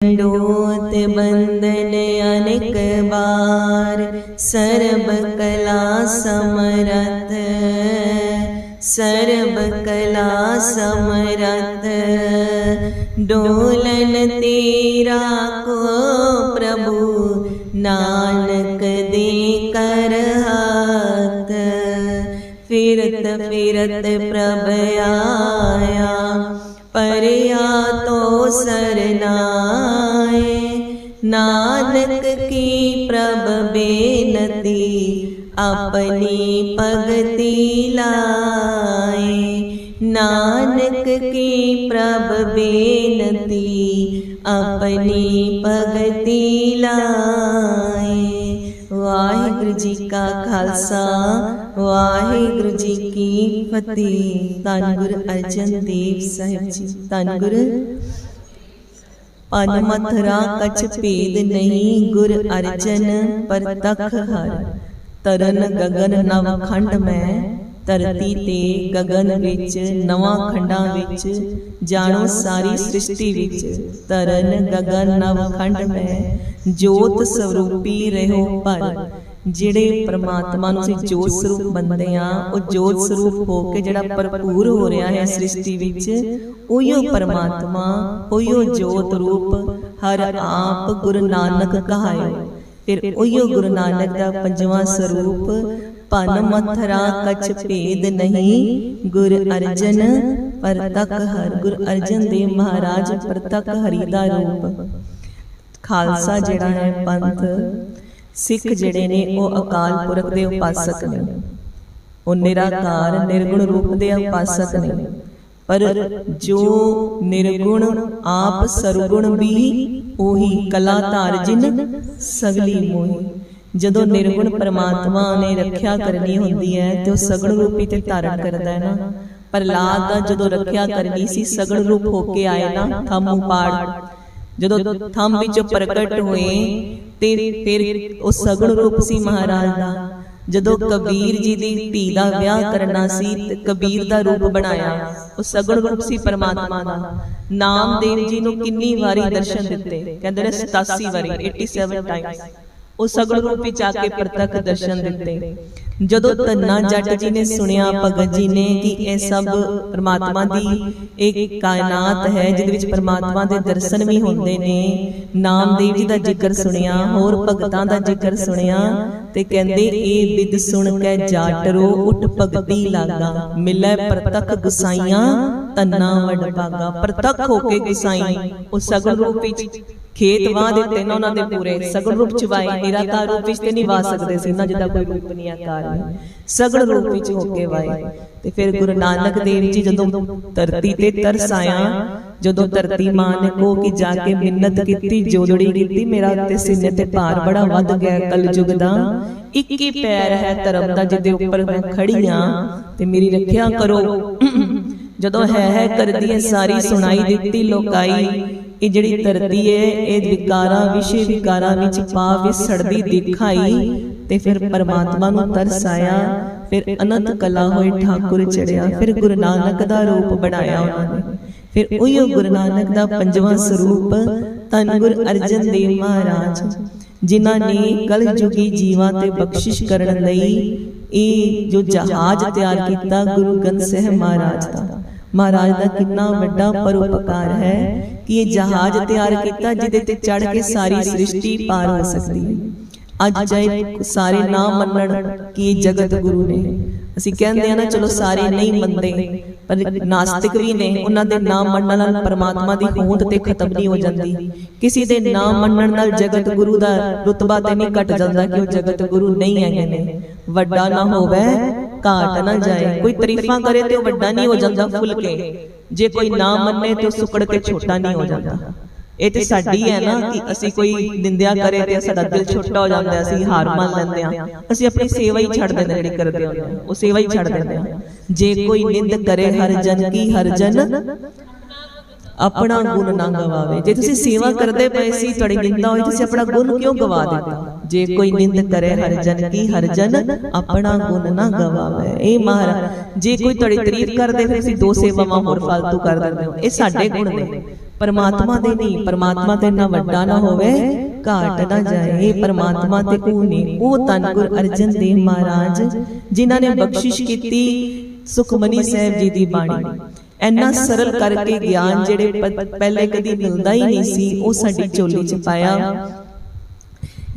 डोत बंदन अनेक बार सर्व कला समरथ सर्व कला समरथ डोलन तेरा को प्रभु नानक दे कर हाथ फिरत फिरत प्रभ आया परया तो सरनाए ਨਾਨਕ ਕੀ ਪ੍ਰਭ ਬੇਨਤੀ, ਆਪਣੀ ਭਗਤੀ ਲਾਏ। ਨਾਨਕ ਕੀ ਪ੍ਰਭ ਬੇਨਤੀ, ਆਪਣੀ ਭਗਤੀ ਲਾਏ। ਵਾਹਿਗੁਰੂ ਜੀ ਕਾ ਖਾਲਸਾ, ਵਾਹਿਗੁਰੂ ਜੀ ਕੀ ਫਤਿਹ। ਧੰਨ ਗੁਰੂ ਅਰਜਨ ਦੇਵ ਸਾਹਿਬ ਜੀ, ਧੰਨ ਗੁਰੂ ਪਨ ਕਛ ਭੇਦ ਨਹੀਂ ਗੁਰ ਅਰਜਨ ਪਰਤਖ ਹਰ। ਤਰਨ ਗਗਨ ਨਵ ਖੰਡ ਮੈਂ, ਧਰਤੀ ਤੇ ਗਗਨ ਵਿੱਚ ਨਵਾਂ ਖੰਡਾਂ ਵਿੱਚ, ਜਾਣੋ ਸਾਰੀ ਸ੍ਰਿਸ਼ਟੀ ਵਿੱਚ, ਤਰਨ ਗਗਨ ਨਵ ਖੰਡ ਮੈਂ, ਜੋਤ ਸਰੂਪੀ ਰਹੋ ਪਰ ਜਿਹੜੇ ਪ੍ਰਮਾਤਮਾ ਨੂੰ ਅਸੀਂ ਜੋਤ ਸਰੂਪ ਮੰਨਦੇ ਆ, ਉਹ ਜੋਤ ਸਰੂਪ ਹੋ ਕੇ ਜਿਹੜਾ ਭਰਪੂਰ ਹੋ ਰਿਹਾ ਹੈ ਸ੍ਰਿਸ਼ਟੀ ਵਿੱਚ ਉਹੀਓ ਪ੍ਰਮਾਤਮਾ ਉਹੀਓ ਜੋਤ ਰੂਪ ਹਰ ਆਪ ਗੁਰੂ ਨਾਨਕ ਕਹਾਇਓ। ਫਿਰ ਉਹੀਓ ਗੁਰੂ ਨਾਨਕ ਦਾ ਪੰਜਵਾਂ ਸਰੂਪ ਪਨ ਮਥਰਾ ਕਛ ਭੇਦ ਨਹੀਂ, ਗੁਰ ਅਰਜਨ ਪਰਤਕ ਹਰ, ਗੁਰ ਅਰਜਨ ਦੇਵ ਮਹਾਰਾਜ ਪਰਤਕ ਹਰੀ ਦਾ ਰੂਪ। ਖਾਲਸਾ ਜਿਹੜਾ ਹੈ ਪੰਥ ਸਿੱਖ ਜਿਹੜੇ ਨੇ ਉਹ ਅਕਾਲ ਪੁਰਖ ਦੇ ਉਪਾਸਕ ਨੇ। ਉਹ ਨਿਰਾਕਾਰ ਨਿਰਗੁਣ ਰੂਪ ਦੇ ਉਪਾਸਕ ਨੇ। ਪਰ ਜੋ ਨਿਰਗੁਣ ਆਪ ਸਰਗੁਣ ਵੀ ਉਹੀ ਕਲਾ ਧਾਰ ਜਿਨ ਸਗਲੀ ਮੋਹੀ। ਜਦੋਂ ਨਿਰਗੁਣ ਪ੍ਰਮਾਤਮਾ ਨੇ ਰੱਖਿਆ ਕਰਨੀ ਹੁੰਦੀ ਹੈ ਤੇ ਉਹ ਸਗਣ ਰੂਪੀ ਤੇ ਧਾਰਨ ਕਰਦਾ ਹੈ ਨਾ। ਪ੍ਰਲਾਦ ਦਾ ਜਦੋਂ ਰੱਖਿਆ ਕਰਨੀ ਸੀ ਸਗਣ ਰੂਪ ਹੋ ਕੇ ਆਏ ਨਾ ਥੰਮ ਉਪਾੜ ਜਦੋਂ ਥੰਮ ਵਿੱਚੋਂ ਪ੍ਰਗਟ ਹੋਏ ਤੇ ਫਿਰ ਉਹ ਸਗਣ ਰੂਪ ਸੀ ਮਹਾਰਾਜ ਦਾ। ਜਦੋਂ ਕਬੀਰ ਜੀ ਦੀ ਧੀ ਦਾ ਵਿਆਹ ਕਰਨਾ ਸੀ ਤੇ ਕਬੀਰ ਦਾ ਰੂਪ ਬਣਾਇਆ, ਉਹ ਸਗਣ ਰੂਪ ਸੀ ਪਰਮਾਤਮਾ ਦਾ। ਨਾਮਦੇਵ ਜੀ ਨੂੰ ਕਿੰਨੀ ਵਾਰੀ ਦਰਸ਼ਨ ਦਿੱਤੇ, ਕਹਿੰਦੇ ਨੇ 87 ਵਾਰੀ 87 ਟਾਈਮਸ ਉਹ ਸਗਲ ਰੂਪ ਵਿੱਚ ਆ ਕੇ ਪ੍ਰਤੱਖ ਦਰਸ਼ਨ ਦਿੱਤੇ। ਜਦੋਂ ਤੰਨਾ ਜੱਟ ਜੀ ਨੇ ਸੁਣਿਆ ਭਗਤ ਜੀ ਨੇ ਕਿ ਇਹ ਸਭ ਪ੍ਰਮਾਤਮਾ ਦੀ ਇੱਕ ਕਾਇਨਾਤ ਹੈ, ਜਿਹਦੇ ਵਿੱਚ ਪ੍ਰਮਾਤਮਾ ਦੇ ਦਰਸ਼ਨ ਵੀ ਹੁੰਦੇ ਨੇ, ਨਾਮਦੇਵ ਜੀ ਦਾ ਜ਼ਿਕਰ ਸੁਣਿਆ, ਹੋਰ ਭਗਤਾਂ ਦਾ ਜ਼ਿਕਰ ਸੁਣਿਆ ਤੇ ਕਹਿੰਦੇ, ਇਹ ਵਿਦ ਸੁਣ ਕੇ ਜਾਟਰੋ ਉਠ ਭਗਤੀ ਲਾਗਾ, ਮਿਲੇ ਪ੍ਰਤੱਖ ਗੁਸਾਈਆਂ ਤੰਨਾ ਵਡ ਭਾਗਾ। ਪ੍ਰਤੱਖ ਹੋ ਕੇ ਗੁਸਾਈ, ਉਹ ਸਗਲ ਰੂਪ ਵਿੱਚ ਖੇਤ ਵਾਹ ਦਿੱਤੇ ਨਾ ਉਹਨਾਂ ਦੇ ਪੂਰੇ ਸਗਲ ਰੂਪ ਚ ਵਾਏ ਨਿਰਾਕਾਰ ਰੂਪ ਵਿੱਚ ਤੇ ਨਹੀਂ ਵਾ ਸਕਦੇ ਸੀ ਨਾ ਜਿਹਦਾ ਕੋਈ ਰੂਪ ਨਹੀਂ। ਆਕਾਰ ਨਹੀਂ ਸਗਲ ਰੂਪ ਵਿੱਚ ਹੋ ਕੇ ਵਾਏ ਤੇ ਫਿਰ ਗੁਰੂ ਨਾਨਕ ਦੇਵ ਜੀ ਜਦੋਂ ਧਰਤੀ ਤੇ ਤਰਸ ਆਇਆ ਜਦੋਂ ਧਰਤੀ ਮਾਂ ਨੇ ਕੋ ਕਿ ਜਾ ਕੇ ਮਿੰਨਤ ਕੀਤੀ ਜੋਦੜੀ ਕੀਤੀ ਮੇਰਾ ਤੇ ਸੀਨੇ ਤੇ ਭਾਰ ਬੜਾ ਵੱਧ ਗਿਆ ਕਲਯੁਗ ਦਾ। ਇੱਕ ਹੀ ਪੈਰ ਹੈ ਧਰਮ ਦਾ ਜਿਹਦੇ ਉੱਪਰ ਮੈਂ ਖੜੀ ਆ ਤੇ ਮੇਰੀ ਰੱਖਿਆ ਕਰੋ। ਜਦੋਂ ਹੈ ਹੈ ਕਰਦੀ ਹੈ ਸਾਰੀ ਸੁਣਾਈ ਦਿੱਤੀ ਲੋਕਾਈ ਇਹ ਜਿਹੜੀ ਧਰਤੀ ਹੈ, ਇਹ ਵਿਕਾਰਾਂ, ਵਿਸ਼ੇ ਵਿਕਾਰਾਂ ਵਿੱਚ ਪਾ ਵਿਸੜਦੀ ਦਿਖਾਈ ਤੇ ਫਿਰ ਪਰਮਾਤਮਾ ਨੂੰ ਤਰਸ ਆਇਆ, ਫਿਰ ਅਨੰਤ ਕਲਾ ਹੋਏ ਠਾਕੁਰ ਚੜਿਆ, ਫਿਰ ਗੁਰੂ ਨਾਨਕ ਦਾ ਰੂਪ ਬਣਾਇਆ ਉਹਨਾਂ ਨੇ। ਫਿਰ ਉਹੀਓ ਗੁਰੂ ਨਾਨਕ ਦਾ ਪੰਜਵਾਂ ਸਰੂਪ, ਧੰਨ ਗੁਰ ਅਰਜਨ ਦੇਵ ਮਹਾਰਾਜ, ਜਿਨ੍ਹਾਂ ਨੇ ਕਲ ਜੁਗੀ ਜੀਵਾਂ ਤੇ ਬਖਸ਼ਿਸ਼ ਕਰਨ ਲਈ ਇਹ ਜੋ ਜਹਾਜ਼ ਤਿਆਰ ਕੀਤਾ ਗੁਰੂ ਗ੍ਰੰਥ ਸਾਹਿਬ ਮਹਾਰਾਜ ਦਾ। ਮਹਾਰਾਜ ਦਾ ਕਿੰਨਾ ਵੱਡਾ ਪਰਉਪਕਾਰ ਹੈ ਕਿ ਇਹ ਜਹਾਜ਼ ਤਿਆਰ ਕੀਤਾ ਜਿਹਦੇ ਤੇ ਚੜ ਕੇ ਸਾਰੀ ਸ੍ਰਿਸ਼ਟੀ ਪਾਰ ਹੋ ਸਕਦੀ ਹੈ। ਅੱਜ ਚਾਹੇ ਸਾਰੇ ਨਾ ਮੰਨਣ ਕਿ ਇਹ ਜਗਤ ਗੁਰੂ ਨੇ। ਅਸੀਂ ਕਹਿੰਦੇ ਆ ਨਾ, ਚਲੋ ਸਾਰੇ ਨਹੀਂ ਮੰਨਦੇ। ਪਰ ਨਾਸਤਿਕ ਵੀ ਨੇ, ਉਹਨਾਂ ਦੇ ਨਾ ਮੰਨਣ ਨਾਲ ਪਰਮਾਤਮਾ ਦੀ ਹੋਂਦ ਤੇ ਖਤਮ ਨਹੀਂ ਹੋ ਜਾਂਦੀ। ਕਿਸੇ ਦੇ ਨਾ ਮੰਨਣ ਨਾਲ ਜਗਤ ਗੁਰੂ ਦਾ ਰਤਬਾ ਤੇ ਨਹੀਂ ਘਟ ਜਾਂਦਾ ਕਿ ਉਹ ਜਗਤ ਗੁਰੂ ਨਹੀਂ ਹੈਗੇ ਨੇ। ਵੱਡਾ ਨਾ ਹੋਵੇ, ਘਾਟ ਨਾ ਜਾਏ। ਕੋਈ ਤਾਰੀਫਾਂ ਕਰੇ ਤੇ ਉਹ ਵੱਡਾ ਨਹੀਂ ਹੋ ਜਾਂਦਾ ਫੁੱਲ ਕੇ। ਜੇ ਕੋਈ ਨਾ ਮੰਨੇ ਤੇ ਉਹ ਸੁਕੜ ਕੇ ਛੋਟਾ ਨਹੀਂ ਹੋ ਜਾਂਦਾ। ਇਹ ਤੇ ਸਾਡੀ ਹੈ ਨਾ ਕਿ ਅਸੀਂ ਕੋਈ ਨਿੰਦਿਆ ਕਰੇ ਤੇ ਸਾਡਾ ਦਿਲ ਛੋਟਾ ਹੋ ਜਾਂਦਾ ਅਸੀਂ ਹਾਰ ਮੰਨ ਲੈਂਦੇ ਆ ਅਸੀਂ ਆਪਣੀ ਸੇਵਾ ਹੀ ਛੱਡ ਦਿੰਦੇ ਜਿਹੜੀ ਕਰਦੇ ਹੁੰਦੇ ਆ ਉਹ ਸੇਵਾ ਹੀ ਛੱਡ ਦਿੰਦੇ ਆ ਜੇ ਕੋਈ ਨਿੰਦ ਕਰੇ ਹਰ ਜਨ ਕੀ ਹਰ ਜਨ ਆਪਣਾ ਗੁਣ ਨਾ ਗਵਾਵੇ। ਜੇ ਤੁਸੀਂ ਸੇਵਾ ਕਰਦੇ ਪਏ ਸੀ ਤੁਹਾਡੀ ਨਿੰਦਾ ਹੋਈ ਤੁਸੀਂ ਆਪਣਾ ਗੁਣ ਕਿਉਂ ਗਵਾ ਦਿੱਤਾ? ਜੇ ਕੋਈ ਨਿੰਦ ਕਰੇ ਹਰ ਜਨ ਕੀ ਹਰ ਜਨ ਆਪਣਾ ਗੁਣ ਨਾ ਗਵਾਵੇ ਇਹ ਮਹਾਰਾਜ ਜੇ ਕੋਈ ਤੁਹਾਡੀ ਤਾਰੀਫ ਕਰਦੇ ਫਿਰ ਤੁਸੀਂ ਦੋ ਸੇਵਾਵਾਂ ਹੋਰ ਫालतू ਕਰ ਦਿੰਦੇ ਹੋ ਇਹ ਸਾਡੇ ਗੁਣ ਨੇ ਪਰਮਾਤਮਾ ਦੇ ਨਹੀਂ ਪਰਮਾਤਮਾ ਤੇ ਨਾ ਵੱਡਾ ਨਾ ਹੋਵੇ ਘਾਟ ਨਾ ਜਾਏ ਪਰਮਾਤਮਾ ਤੇ ਉਹ ਨੇ ਉਹ ਤਨ ਗੁਰ ਅਰਜਨ ਦੇਵ ਮਹਾਰਾਜ ਜਿਨ੍ਹਾਂ ਨੇ ਬਖਸ਼ਿਸ਼ ਕੀਤੀ ਸੁਖਮਨੀ ਸਾਹਿਬ ਜੀ ਦੀ ਬਾਣੀ। ਇੰਨਾ ਸਰਲ ਕਰਕੇ ਗਿਆਨ ਜਿਹੜੇ ਪਹਿਲੇ ਕਦੀ ਮਿਲਦਾ ਹੀ ਨਹੀਂ ਸੀ ਉਹ ਸਾਡੀ ਝੋਲੀ 'ਚ ਪਾਇਆ।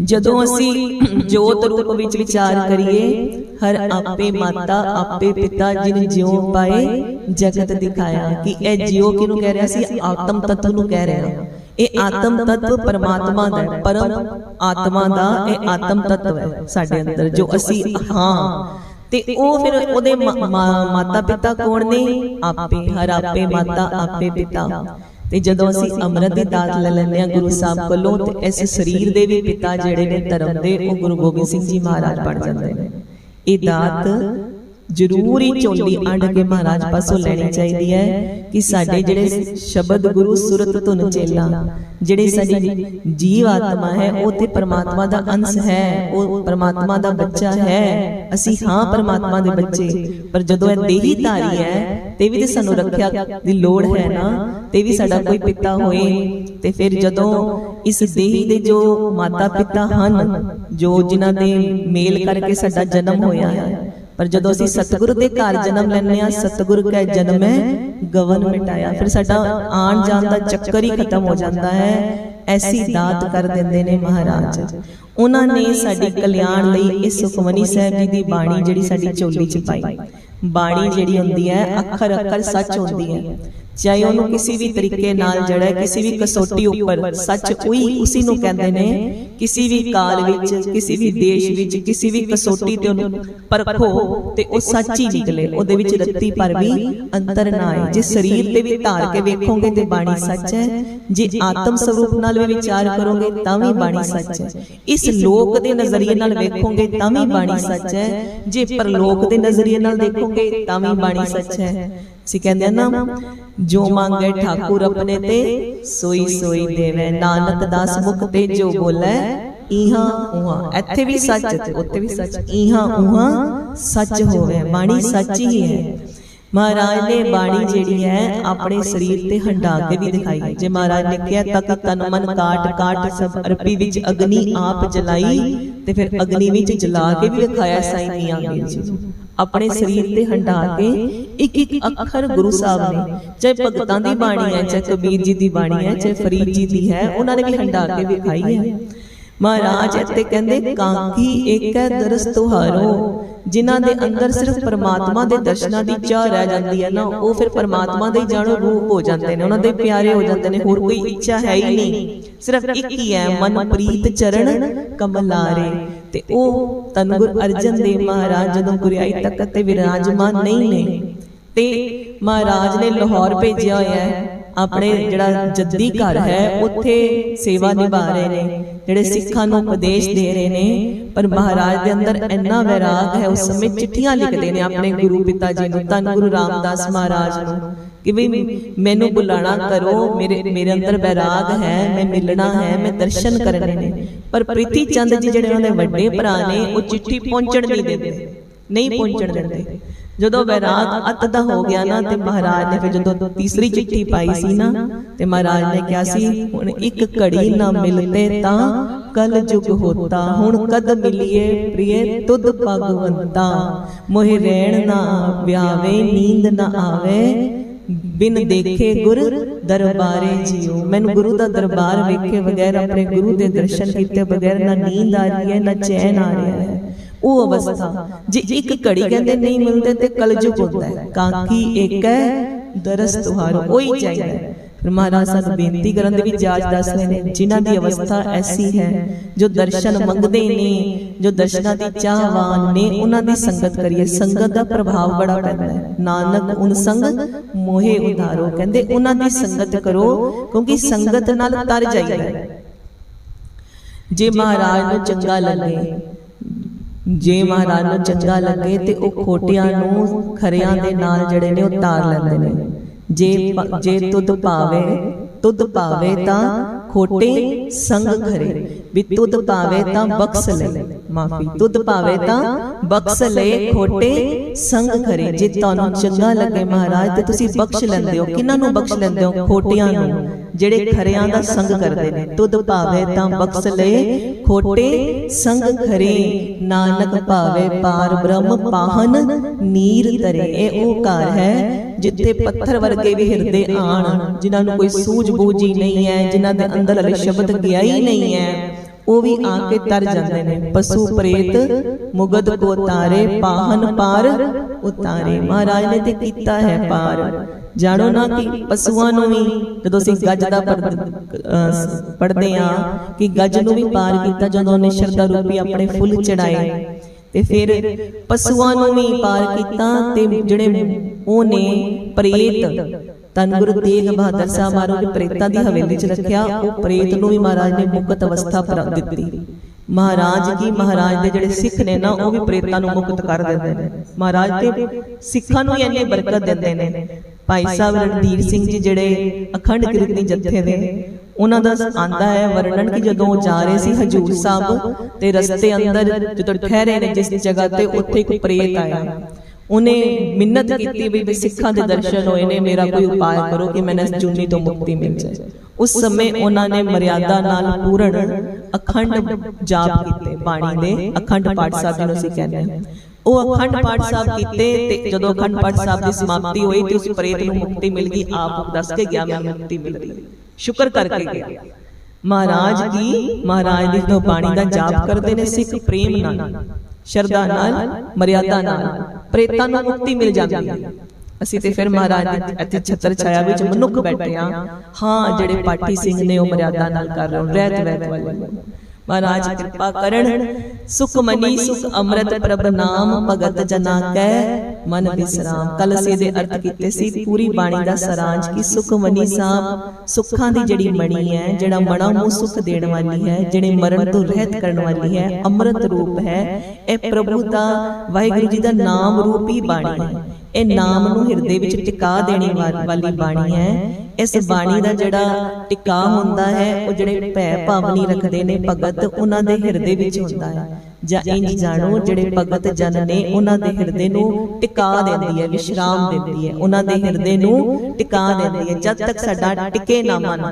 ਜਦੋਂ ਅਸੀਂ ਜੋਤ ਰੂਪ ਵਿੱਚ ਵਿਚਾਰ ਕਰੀਏ ਹਰ ਆਪੇ ਮਾਤਾ ਆਪੇ ਪਿਤਾ ਜਿਨ ਜਿਉ ਪਾਏ ਜਗਤ ਦਿਖਾਇਆ ਕਿ ਇਹ ਜਿਉ ਕਿਨੂੰ ਕਹਿ ਰਿਹਾ ਸੀ? ਆਤਮ ਤਤਵ ਨੂੰ ਕਹਿ ਰਿਹਾ। ਇਹ ਆਤਮ ਤਤਵ ਪਰਮਾਤਮਾ ਦਾ ਪਰਮ ਆਤਮਾ ਦਾ ਇਹ ਆਤਮ ਤਤਵ ਹੈ ਸਾਡੇ ਅੰਦਰ ਜੋ ਅਸੀਂ ਹਾਂ। ਤੇ ਉਹ ਫਿਰ ਉਹਦੇ ਮਾਤਾ ਪਿਤਾ ਕੋਣ ਨੇ? ਆਪੇ ਹਰ ਆਪੇ ਮਾਤਾ ਆਪੇ ਪਿਤਾ। ਤੇ ਜਦੋਂ ਅਸੀਂ ਅੰਮ੍ਰਿਤ ਦੀ ਦਾਤ ਲੈ ਲੈਂਦੇ ਆ ਗੁਰੂ ਸਾਹਿਬ ਕੋਲੋਂ ਤੇ ਇਸ ਸਰੀਰ ਦੇ ਵੀ ਪਿਤਾ ਜਿਹੜੇ ਨੇ ਧਰਮ ਦੇ ਉਹ ਗੁਰੂ ਗੋਬਿੰਦ ਸਿੰਘ ਜੀ ਮਹਾਰਾਜ ਬਣ ਜਾਂਦੇ ਨੇ। ਇਹ ਦਾਤ ਜ਼ਰੂਰ ਹੀ ਝੋਲੀ ਅੰਡ ਕੇ ਮਹਾਰਾਜ ਪਾਸੋਂ ਲੈਣੀ ਚਾਹੀਦੀ ਹੈ ਕਿ ਸਾਡੇ ਜਿਹੜੇ ਸ਼ਬਦ ਗੁਰੂ ਸੁਰਤ ਧੁਨ ਚੇਲਾ, ਜਿਹੜੇ ਸਾਡੀ ਜੀਵ ਆਤਮਾ ਹੈ, ਉਹ ਤੇ ਪਰਮਾਤਮਾ ਦਾ ਅੰਸ਼ ਹੈ, ਉਹ ਪਰਮਾਤਮਾ ਦਾ ਬੱਚਾ ਹੈ। ਅਸੀਂ ਹਾਂ ਪਰਮਾਤਮਾ ਦੇ ਬੱਚੇ, ਪਰ ਜਦੋਂ ਇਹ ਦੇਹੀ ਧਾਰੀ ਹੈ, ਤੇ ਵੀ ਤੇ ਸਾਨੂੰ ਰੱਖਿਆ ਦੀ ਲੋੜ ਹੈ ਨਾ, ਤੇ ਵੀ ਸਾਡਾ ਕੋਈ ਪਿਤਾ ਹੋਏ, ਤੇ ਫਿਰ ਜਦੋਂ ਇਸ ਦੇਹੀ ਦੇ ਜੋ ਮਾਤਾ ਪਿਤਾ ਹਨ, ਜੋ ਜਿਨ੍ਹਾਂ ਦੇ ਮੇਲ ਕਰਕੇ ਸਾਡਾ ਜਨਮ ਹੋਇਆ ਹੈ। ਪਰ ਜਦੋਂ ਅਸੀਂ ਸਤਿਗੁਰੂ ਦੇ ਘਰ ਜਨਮ ਲੈਂਦੇ ਆ ਸਤਿਗੁਰੂ ਕੈ ਜਨਮ ਹੈ, ਗਵਨ ਮਿਟਾਇਆ। ਫਿਰ ਸਾਡਾ ਆਣ ਜਾਣ ਦਾ ਚੱਕਰ ਹੀ ਖਤਮ ਹੋ ਜਾਂਦਾ ਹੈ। ਐਸੀ ਦਾਤ ਕਰ ਦਿੰਦੇ ਨੇ ਮਹਾਰਾਜ। ਉਹਨਾਂ ਨੇ ਸਾਡੀ ਕਲਿਆਣ ਲਈ ਇਸ ਸੁਖਮਨੀ ਸਾਹਿਬ ਜੀ ਦੀ ਬਾਣੀ ਜਿਹੜੀ ਸਾਡੀ ਝੋਲੀ ਚ ਪਾਈ। ਬਾਣੀ ਜਿਹੜੀ ਹੁੰਦੀ ਹੈ ਅੱਖਰ ਅੱਖਰ ਸੱਚ ਹੁੰਦੀ ਹੈ। ਚਾਹੇ ਉਹਨੂੰ ਕਿਸੇ ਵੀ ਤਰੀਕੇ ਨਾਲ ਜੜਾ ਕਿਸੇ ਵੀ ਕਸੌਟੀ ਉੱਪਰ ਸੱਚ ਉਹੀ ਉਸੇ ਨੂੰ ਕਹਿੰਦੇ ਨੇ ਕਿਸੇ ਵੀ ਕਾਲ ਵਿੱਚ ਕਿਸੇ ਵੀ ਦੇਸ਼ ਵਿੱਚ ਕਿਸੇ ਵੀ ਕਸੌਟੀ ਤੇ ਉਹਨੂੰ ਪਰਖੋ ਤੇ ਉਹ ਸੱਚ ਹੀ ਨਿਕਲੇ ਉਹਦੇ ਵਿੱਚ ਰੱਤੀ ਪਰ ਵੀ ਅੰਤਰ ਨਾ ਆਏ। ਜੇ ਸਰੀਰ ਤੇ ਵੀ ਧਾਰ ਕੇ ਵੇਖੋਗੇ ਤੇ ਬਾਣੀ ਸੱਚ ਹੈ। ਜੇ ਆਤਮ ਸਰੂਪ ਨਾਲ ਵੀ ਵਿਚਾਰ ਕਰੋਗੇ ਤਾਂ ਵੀ ਬਾਣੀ ਸੱਚ ਹੈ। ਇਸ ਲੋਕ ਦੇ ਨਜ਼ਰੀਏ ਨਾਲ ਵੇਖੋਗੇ ਤਾਂ ਵੀ ਬਾਣੀ ਸੱਚ ਹੈ। ਜੇ ਪਰਲੋਕ ਦੇ ਨਜ਼ਰੀਏ ਨਾਲ ਦੇਖੋਗੇ ਤਾਂ ਵੀ ਬਾਣੀ ਸੱਚ ਹੈ ਅਸੀਂ ਕਹਿੰਦੇ ਨਾ ਜੋ ਮੰਗੇ ਠਾਕੁਰ ਆਪਣੇ ਤੇ ਸੋਈ ਸੋਈ ਦੇਵੇ। ਨਾਨਕ ਦਾਸ ਮੁਖ ਤੇ ਜੋ ਬੋਲੇ ਇਹਾਂ ਉਹਾਂ ਇੱਥੇ ਵੀ ਸੱਚ ਤੇ ਉੱਥੇ ਵੀ ਸੱਚ। ਇਹਾਂ ਉਹਾਂ ਸੱਚ ਹੋਵੇ। ਬਾਣੀ ਸੱਚ ਹੀ ਹੈ। ਮਹਾਰਾਜ ਨੇ ਬਾਣੀ ਜਿਹੜੀ ਹੈ ਆਪਣੇ ਸਰੀਰ ਤੇ ਹੰਡਾ ਕੇ ਵੀ ਦਿਖਾਈ ਜੇ ਮਹਾਰਾਜ ਨੇ ਕਿਹਾ ਤਕ ਤਨ ਮਨ ਕਾਟ ਕਾਟ ਸਭ ਅਰਪੀ ਵਿੱਚ ਅਗਨੀ ਆਪ ਜਲਾਈ ਤੇ ਫਿਰ ਅਗਨੀ ਵਿੱਚ ਜਲਾ ਕੇ ਵੀ ਦਿਖਾਇਆ ਸਾਈਂ ਮੀਆਂ ਜੀ ਆਪਣੇ ਸਰੀਰ ਤੇ ਹੰਡਾ ਕੇ ਇੱਕ ਇੱਕ ਅੱਖਰ ਗੁਰੂ ਸਾਹਿਬ ਨੇ ਚਾਹੇ ਭਗਤਾਂ ਦੀ ਬਾਣੀ ਹੈ ਚਾਹੇ ਕਬੀਰ ਜੀ ਦੀ ਬਾਣੀ ਹੈ ਚਾਹੇ ਫਰੀਦ ਜੀ ਦੀ ਹੈ ਉਹਨਾਂ ਨੇ ਵੀ ਹੰਡਾ ਕੇ ਵਿਖਾਈ ਹੈ। ਮਹਾਰਾਜ ਇੱਥੇ ਕਹਿੰਦੇ ਕਾਂਕੀ ਏਕੈ ਦਰਸ ਤੁਹਾਰੋ, ਜਿਨ੍ਹਾਂ ਦੇ ਅੰਦਰ ਸਿਰਫ ਪਰਮਾਤਮਾ ਦੇ ਦਰਸ਼ਨਾਂ ਦੀ ਚਾਹ ਰਹਿ ਜਾਂਦੀ ਹੈ ਨਾ, ਉਹ ਫਿਰ ਪਰਮਾਤਮਾ ਦੇ ਜਾਣੋ ਰੂਪ ਹੋ ਜਾਂਦੇ ਨੇ, ਉਹਨਾਂ ਦੇ ਪਿਆਰੇ ਹੋ ਜਾਂਦੇ ਨੇ, ਹੋਰ ਕੋਈ ਇੱਛਾ ਹੈ ਹੀ ਨਹੀਂ। ਸਿਰਫ ਇੱਕ ਹੀ ਹੈ ਮਨ ਪ੍ਰੀਤ ਚਰਨ ਕਮਲਾਰੇ। ਤੇ ਉਹ ਤਨਗੁਰ ਅਰਜਨ ਦੇਵ ਮਹਾਰਾਜ ਜਦੋਂ ਗੁਰਿਆਈ ਤੱਕ ਤੇ ਵਿਰਾਜਮਾਨ ਨਹੀਂ ਨੇ, ਤੇ ਮਹਾਰਾਜ ਨੇ ਲਾਹੌਰ ਭੇਜਿਆ ਹੋਇਆ ਹੈ। ਆਪਣੇ ਜਿਹੜਾ ਜੱਦੀ ਘਰ ਹੈ ਉੱਥੇ ਸੇਵਾ ਨਿਭਾ ਰਹੇ ਨੇ ਜਿਹੜੇ ਸਿੱਖਾਂ ਨੂੰ ਉਪਦੇਸ਼ ਦੇ ਰਹੇ ਨੇ ਪਰ ਮਹਾਰਾਜ ਦੇ ਅੰਦਰ ਇੰਨਾ ਵੈਰਾਗ ਹੈ ਉਸ ਸਮੇਂ ਚਿੱਠੀਆਂ ਲਿਖਦੇ ਨੇ ਆਪਣੇ ਗੁਰੂ ਪਿਤਾ ਜੀ ਨੂੰ ਧੰਨ ਗੁਰੂ ਰਾਮਦਾਸ ਮਹਾਰਾਜ ਨੂੰ ਕਿ ਵੀ ਮੈਨੂੰ ਬੁਲਾਣਾ ਕਰੋ ਮੇਰੇ ਮੇਰੇ ਅੰਦਰ ਵੈਰਾਗ ਹੈ ਮੈਂ ਮਿਲਣਾ ਹੈ ਮੈਂ ਦਰਸ਼ਨ ਕਰਨੇ ਨੇ ਪਰ ਪ੍ਰੀਤੀ ਚੰਦ ਜੀ ਜਿਹੜੇ ਉਹਨਾਂ ਦੇ ਵੱਡੇ ਭਰਾ ਨੇ ਉਹ ਚਿੱਠੀ ਪਹੁੰਚਣ ਨਹੀਂ ਦਿੰਦੇ ਨਹੀਂ ਪਹੁੰਚਣ ਦਿੰਦੇ। ਜਦੋਂ ਵੈਰਾਗ ਅਤ ਦਾ ਹੋ ਗਿਆ ਨਾ ਤੇ ਮਹਾਰਾਜ ਨੇ ਫਿਰ ਜਦੋਂ ਤੀਸਰੀ ਚਿੱਠੀ ਪਾਈ ਸੀ ਨਾ ਤੇ ਮਹਾਰਾਜ ਨੇ ਕਿਹਾ ਸੀ ਹੁਣ ਇੱਕ ਘੜੀ ਨਾ ਮਿਲਤੇ ਤਾਂ ਕਲ ਜੁਗ ਹੋਤਾ ਹੁਣ ਕਦ ਮਿਲੀਏ ਪ੍ਰਿਏ ਤੁਧ ਭਗਵੰਤਾ? ਮੋਹਿ ਰਹਿਣ ਨਾ ਵਿਆਵੇ ਨੀਂਦ ਨਾ ਆਵੇ। ਬਿਨ ਦੇਖੇ ਗੁਰ ਦਰਬਾਰੇ ਜੀਓ। ਮੈਨੂੰ ਗੁਰੂ ਦਾ ਦਰਬਾਰ ਵੇਖੇ ਬਗੈਰ ਆਪਣੇ ਗੁਰੂ ਦੇ ਦਰਸ਼ਨ ਕੀਤੇ ਬਗੈਰ ਨਾ ਨੀਂਦ ਆ ਰਹੀ ਹੈ ਨਾ ਚੈਨ ਆ ਰਿਹਾ ਹੈ। ਉਹ ਅਵਸਥਾ ਜੇ ਇੱਕ ਘੜੀ ਕਹਿੰਦੇ ਨਹੀਂ ਮਿਲਦੇ ਤੇ ਕਲਯੁਗ ਹੁੰਦਾ ਹੈ। ਕਾਂਕੀ ਇੱਕ ਹੈ ਦਰਸ ਤੁਹਾਰੋ ਉਹੀ ਚਾਹੀਦਾ ਹੈ। ਫਿਰ ਮਹਾਰਾਜ ਸਾਨੂੰ ਬੇਨਤੀ ਕਰਨ ਦੇ ਵੀ ਜਾਜ ਦੱਸ ਰਹੇ ਨੇ ਜਿਨ੍ਹਾਂ ਦੀ ਅਵਸਥਾ ਐਸੀ ਹੈ ਜੋ ਦਰਸ਼ਨ ਮੰਗਦੇ ਨੇ ਜੋ ਦਰਸ਼ਨਾਂ ਦੀ ਚਾਹਵਾਨ ਨੇ ਉਹਨਾਂ ਦੀ ਸੰਗਤ ਕਰੀਏ। ਸੰਗਤ ਦਾ ਪ੍ਰਭਾਵ ਬੜਾ ਪੈਂਦਾ ਹੈ। ਨਾਨਕ ਉਨ ਸੰਗ ਮੋਹੇ ਉਧਾਰੋ। ਕਹਿੰਦੇ ਉਹਨਾਂ ਦੀ ਸੰਗਤ ਕਰੋ ਕਿਉਂਕਿ ਸੰਗਤ ਨਾਲ ਤਰ ਜਾਈਦਾ ਹੈ। ਜੇ ਮਹਾਰਾਜ ਨੂੰ ਚੰਗਾ ਲੱਗੇ ਜੇ ਮਹਾਰਾਜ ਨੂੰ ਚੰਗਾ ਲੱਗੇ ਤੇ ਉਹ ਖੋਟਿਆਂ ਨੂੰ ਖਰਿਆਂ ਦੇ ਨਾਲ ਜਿਹੜੇ ਨੇ ਉਹ ਤਾਰ ਲੈਂਦੇ ਨੇ। ਜੇ ਜੇ ਤੁਧ ਭਾਵੇ ਤੁਧ ਭਾਵੇ ਤਾਂ ਖੋਟੇ ਸੰਗ ਖਰੇ। ਵੀ ਤੁਧ ਪਾਵੇ ਤਾਂ ਬਖਸ਼ ਲੈ। ਮਾਫੀ। ਤੁਧ ਭਾਵੇ ਤਾਂ ਬਖਸ਼ ਲਏ ਖੋਟੇ ਸੰਗ ਖਰੇ। ਜੇ ਤੁਹਾਨੂੰ ਚੰਗਾ ਲੱਗੇ ਮਹਾਰਾਜ, ਤੇ ਤੁਸੀਂ ਬਖਸ਼ ਲੈਂਦੇ ਹੋ। ਕਿਹਨਾਂ ਨੂੰ ਬਖਸ਼ ਲੈਂਦੇ ਹੋ? ਖੋਟਿਆਂ ਨੂੰ। ਜਿਹੜੇ ਖਰਿਆਂ ਦਾ ਸੰਗ ਕਰਦੇ ਨੇ। ਤੁਧ ਭਾਵੇ ਤਾਂ ਬਖਸ਼ ਲਏ ਖੋਟੇ ਸੰਗ ਖਰੇ। ਨਾਨਕ ਭਾਵੇ ਪਾਰ ਬ੍ਰਹਮ ਪਾਹਨ ਨੀਰ ਤਰੇ ਇਹ ਉਹ ਘਰ ਹੈ ਜਿੱਥੇ ਪੱਥਰ ਵਰਗੇ ਵੀ ਹਿਰਦੇ ਆਣ, ਜਿਨ੍ਹਾਂ ਨੂੰ ਕੋਈ ਸੂਝ ਬੂਝੀ ਨਹੀਂ ਹੈ, ਜਿਨ੍ਹਾਂ ਦੇ ਅੰਦਰ ਹਲੇ ਸ਼ਬਦ ਗਿਆ ਹੀ ਨਹੀਂ ਹੈ। ਉਹ ਵੀ ਆ ਕੇ ਤਰ ਜਾਂਦੇ ਨੇ। ਪਸ਼ੂ ਪ੍ਰੇਤ ਮੁਗਦ ਕੋ ਤਾਰੇ ਪਾਹਨ ਪਾਰ ਉਤਾਰੇ। ਮਹਾਰਾਜ ਨੇ ਤੇ ਕੀਤਾ ਹੈ ਪਾਰ। ਜਾਣੋ ਨਾ ਕਿ ਪਸ਼ੂਆਂ ਨੂੰ ਵੀ ਜਦੋਂ ਅਸੀਂ ਗੱਜ ਦਾ ਪੜਦੇ ਆ ਕਿ ਗੱਜ ਨੂੰ ਵੀ ਪਾਰ ਕੀਤਾ ਜਦੋਂ ਉਹਨੇ ਸ਼ਰਧਾ ਰੂਪੀ ਆਪਣੇ ਫੁੱਲ ਚੜਾਏ ਤੇ ਫਿਰ ਪਸ਼ੂਆਂ ਨੂੰ ਵੀ ਪਾਰ ਕੀਤਾ ਤੇ ਜਿਹੜੇ ਉਹਨੇ ਪ੍ਰੇਤ ਤਨ ਗੁਰੂ ਤੇਗ ਬਹਾਦਰ ਸਾਹਿਬ ਮਹਾਰਾਜ ਨੇ ਪ੍ਰੇਤਾਂ ਦੀ ਹਵੇਲੀ 'ਚ ਰੱਖਿਆ, ਉਹ ਪ੍ਰੇਤ ਨੂੰ ਵੀ ਮਹਾਰਾਜ ਨੇ ਮੁਕਤ ਅਵਸਥਾ ਪ੍ਰਾਪਤ ਦਿੱਤੀ। ਮਹਾਰਾਜ ਕੀ ਮਹਾਰਾਜ ਦੇ ਜਿਹੜੇ ਸਿੱਖ ਨੇ ਨਾ, ਉਹ ਵੀ ਪ੍ਰੇਤਾਂ ਨੂੰ ਮੁਕਤ ਕਰ ਦਿੰਦੇ ਨੇ। ਮਹਾਰਾਜ ਤੇ ਸਿੱਖਾਂ ਨੂੰ ਇੰਨੀ ਬਰਕਤ ਦਿੰਦੇ ਨੇ। ਭਾਈ ਸਾਹਿਬ ਰਣਧੀਰ ਸਿੰਘ ਜੀ ਜਿਹੜੇ ਅਖੰਡ ਕੀਰਤਨੀ ਜਥੇ ਦੇ, ਉਹਨਾਂ ਦਾ ਆਂਦਾ ਹੈ ਵਰਣਨ ਕਿ ਜਦੋਂ ਜਾ ਰਹੇ ਸੀ ਹਜੂਰ ਸਾਹਿਬ, ਤੇ ਰਸਤੇ ਅੰਦਰ ਜਦੋਂ ਠਹਿਰੇ ਨੇ ਜਿਸ ਜਗ੍ਹਾ ਤੇ ਉੱਥੇ ਇੱਕ ਪ੍ਰੇਤ ਆਇਆ। ਉਹਨੇ ਮਿੰਨਤ ਕੀਤੀ ਵੀ ਵੀ ਸਿੱਖਾਂ ਦੇ ਦਰਸ਼ਨ ਹੋਏ ਨੇ ਮੇਰਾ ਕੋਈ ਉਪਾਅ ਕਰੋ ਕਿ ਮੈਨੂੰ ਇਸ ਜੁਨੀ ਤੋਂ ਮੁਕਤੀ ਮਿਲ ਜਾਏ। ਉਸ ਸਮੇਂ ਉਹਨਾਂ ਨੇ ਮਰਿਆਦਾ ਨਾਲ ਪੂਰਨ ਅਖੰਡ ਜਾਪ ਕੀਤੇ ਬਾਣੀ ਦੇ ਅਖੰਡ ਪਾਠ ਸਾਹਿਬ ਜਿਹਨੂੰ ਅਸੀਂ ਕਹਿੰਦੇ ਹਾਂ। ਉਹ ਅਖੰਡ ਪਾਠ ਸਾਹਿਬ ਕੀਤੇ ਤੇ ਜਦੋਂ ਅਖੰਡ ਪਾਠ ਸਾਹਿਬ ਦੀ ਸਮਾਪਤੀ ਹੋਈ ਤੇ ਉਸ ਪ੍ਰੇਤ ਨੂੰ ਮੁਕਤੀ ਮਿਲ ਗਈ ਆਪ ਦੱਸ ਕੇ ਗਿਆ ਮੈਨੂੰ ਮੁਕਤੀ ਮਿਲ ਗਈ। ਸ਼ੁਕਰ ਕਰਕੇ ਗਿਆ। ਮਹਾਰਾਜ ਕੀ ਮਹਾਰਾਜ ਦੀ ਜੋ ਬਾਣੀ ਦਾ ਜਾਪ ਕਰਦੇ ਨੇ ਸਿੱਖ ਪ੍ਰੇਮ ਨਾਲ ਸ਼ਰਧਾ ਨਾਲ ਮਰਿਆਦਾ ਨਾਲ ਪ੍ਰੇਤਾਂ ਨੂੰ ਮੁਕਤੀ ਮਿਲ ਜਾਂਦੀ ਹੈ। ਅਸੀਂ ਤੇ ਫਿਰ ਮਹਾਰਾਜ ਦੀ ਇੱਥੇ ਛਤਰ ਛਾਇਆ ਵਿੱਚ ਮਨੁੱਖ ਬੈਠੇ ਆ ਹਾਂ। ਜਿਹੜੇ ਪਾਠੀ ਸਿੰਘ ਨੇ ਉਹ ਮਰਿਆਦਾ ਨਾਲ ਕਰ ਰਹੇ ਰਹਿਤ ਵਹਿਤ ਵਾਲੇ। ਮਹਾਰਾਜ ਕਿਰਪਾ ਕਰਨ। ਸੁਖ ਮਨੀ ਸੁਖ ਅੰਮ੍ਰਿਤ ਪ੍ਰਭ ਨਾਮ ਭਗਤ ਜਨਾ ਕੈ। ਮਨ ਵਿਸਰਾਮ ਕਲ ਸੇ ਦੇ ਅਰਥ ਕੀਤੇ ਸੀ ਪੂਰੀ ਬਾਣੀ ਦਾ ਸਰਾਂਜ ਕੀ ਸੁਖ ਮਨੀ ਸਾਹਿਬ ਸੁੱਖਾਂ ਦੀ ਜਿਹੜੀ ਮਣੀ ਹੈ ਜਿਹੜਾ ਮਣਾ ਨੂੰ ਸੁਖ ਦੇਣ ਵਾਲੀ ਹੈ ਜਿਹੜੇ ਮਰਨ ਤੋਂ ਰਹਿਤ ਕਰਨ ਵਾਲੀ ਹੈ ਅੰਮ੍ਰਿਤ ਰੂਪ ਹੈ ਇਹ ਪ੍ਰਭੂ ਦਾ ਵਾਹਿਗੁਰੂ ਜੀ ਦਾ ਨਾਮ ਰੂਪੀ ਬਾਣੀ। ਹੈ ਇਹ ਨਾਮ ਨੂੰ ਹਿਰਦੇ ਵਿੱਚ ਟਿਕਾ ਦੇਣੀ ਵਾਲੀ ਬਾਣੀ ਹੈ। ਇਸ ਬਾਣੀ ਦਾ ਜਿਹੜਾ ਟਿਕਾ ਹੁੰਦਾ ਹੈ ਉਹ ਜਿਹੜੇ ਭੈ ਭਾਵਨੀ ਰੱਖਦੇ ਨੇ ਭਗਤ ਉਹਨਾਂ ਦੇ ਹਿਰਦੇ ਵਿੱਚ ਹੁੰਦਾ ਹੈ। ਜਾਂ ਇੰਜ ਜਾਣੋ ਜਿਹੜੇ ਭਗਤ ਜਨ ਨੇ ਉਹਨਾਂ ਦੇ ਹਿਰਦੇ ਨੂੰ ਟਿਕਾ ਦਿੰਦੀ ਹੈ ਵਿਸ਼ਰਾਮ ਦਿੰਦੀ ਹੈ ਉਹਨਾਂ ਦੇ ਹਿਰਦੇ ਨੂੰ ਟਿਕਾ ਦਿੰਦੀ ਹੈ। ਜਦ ਤੱਕ ਸਾਡਾ ਟਿਕੇ ਨਾ ਮਨ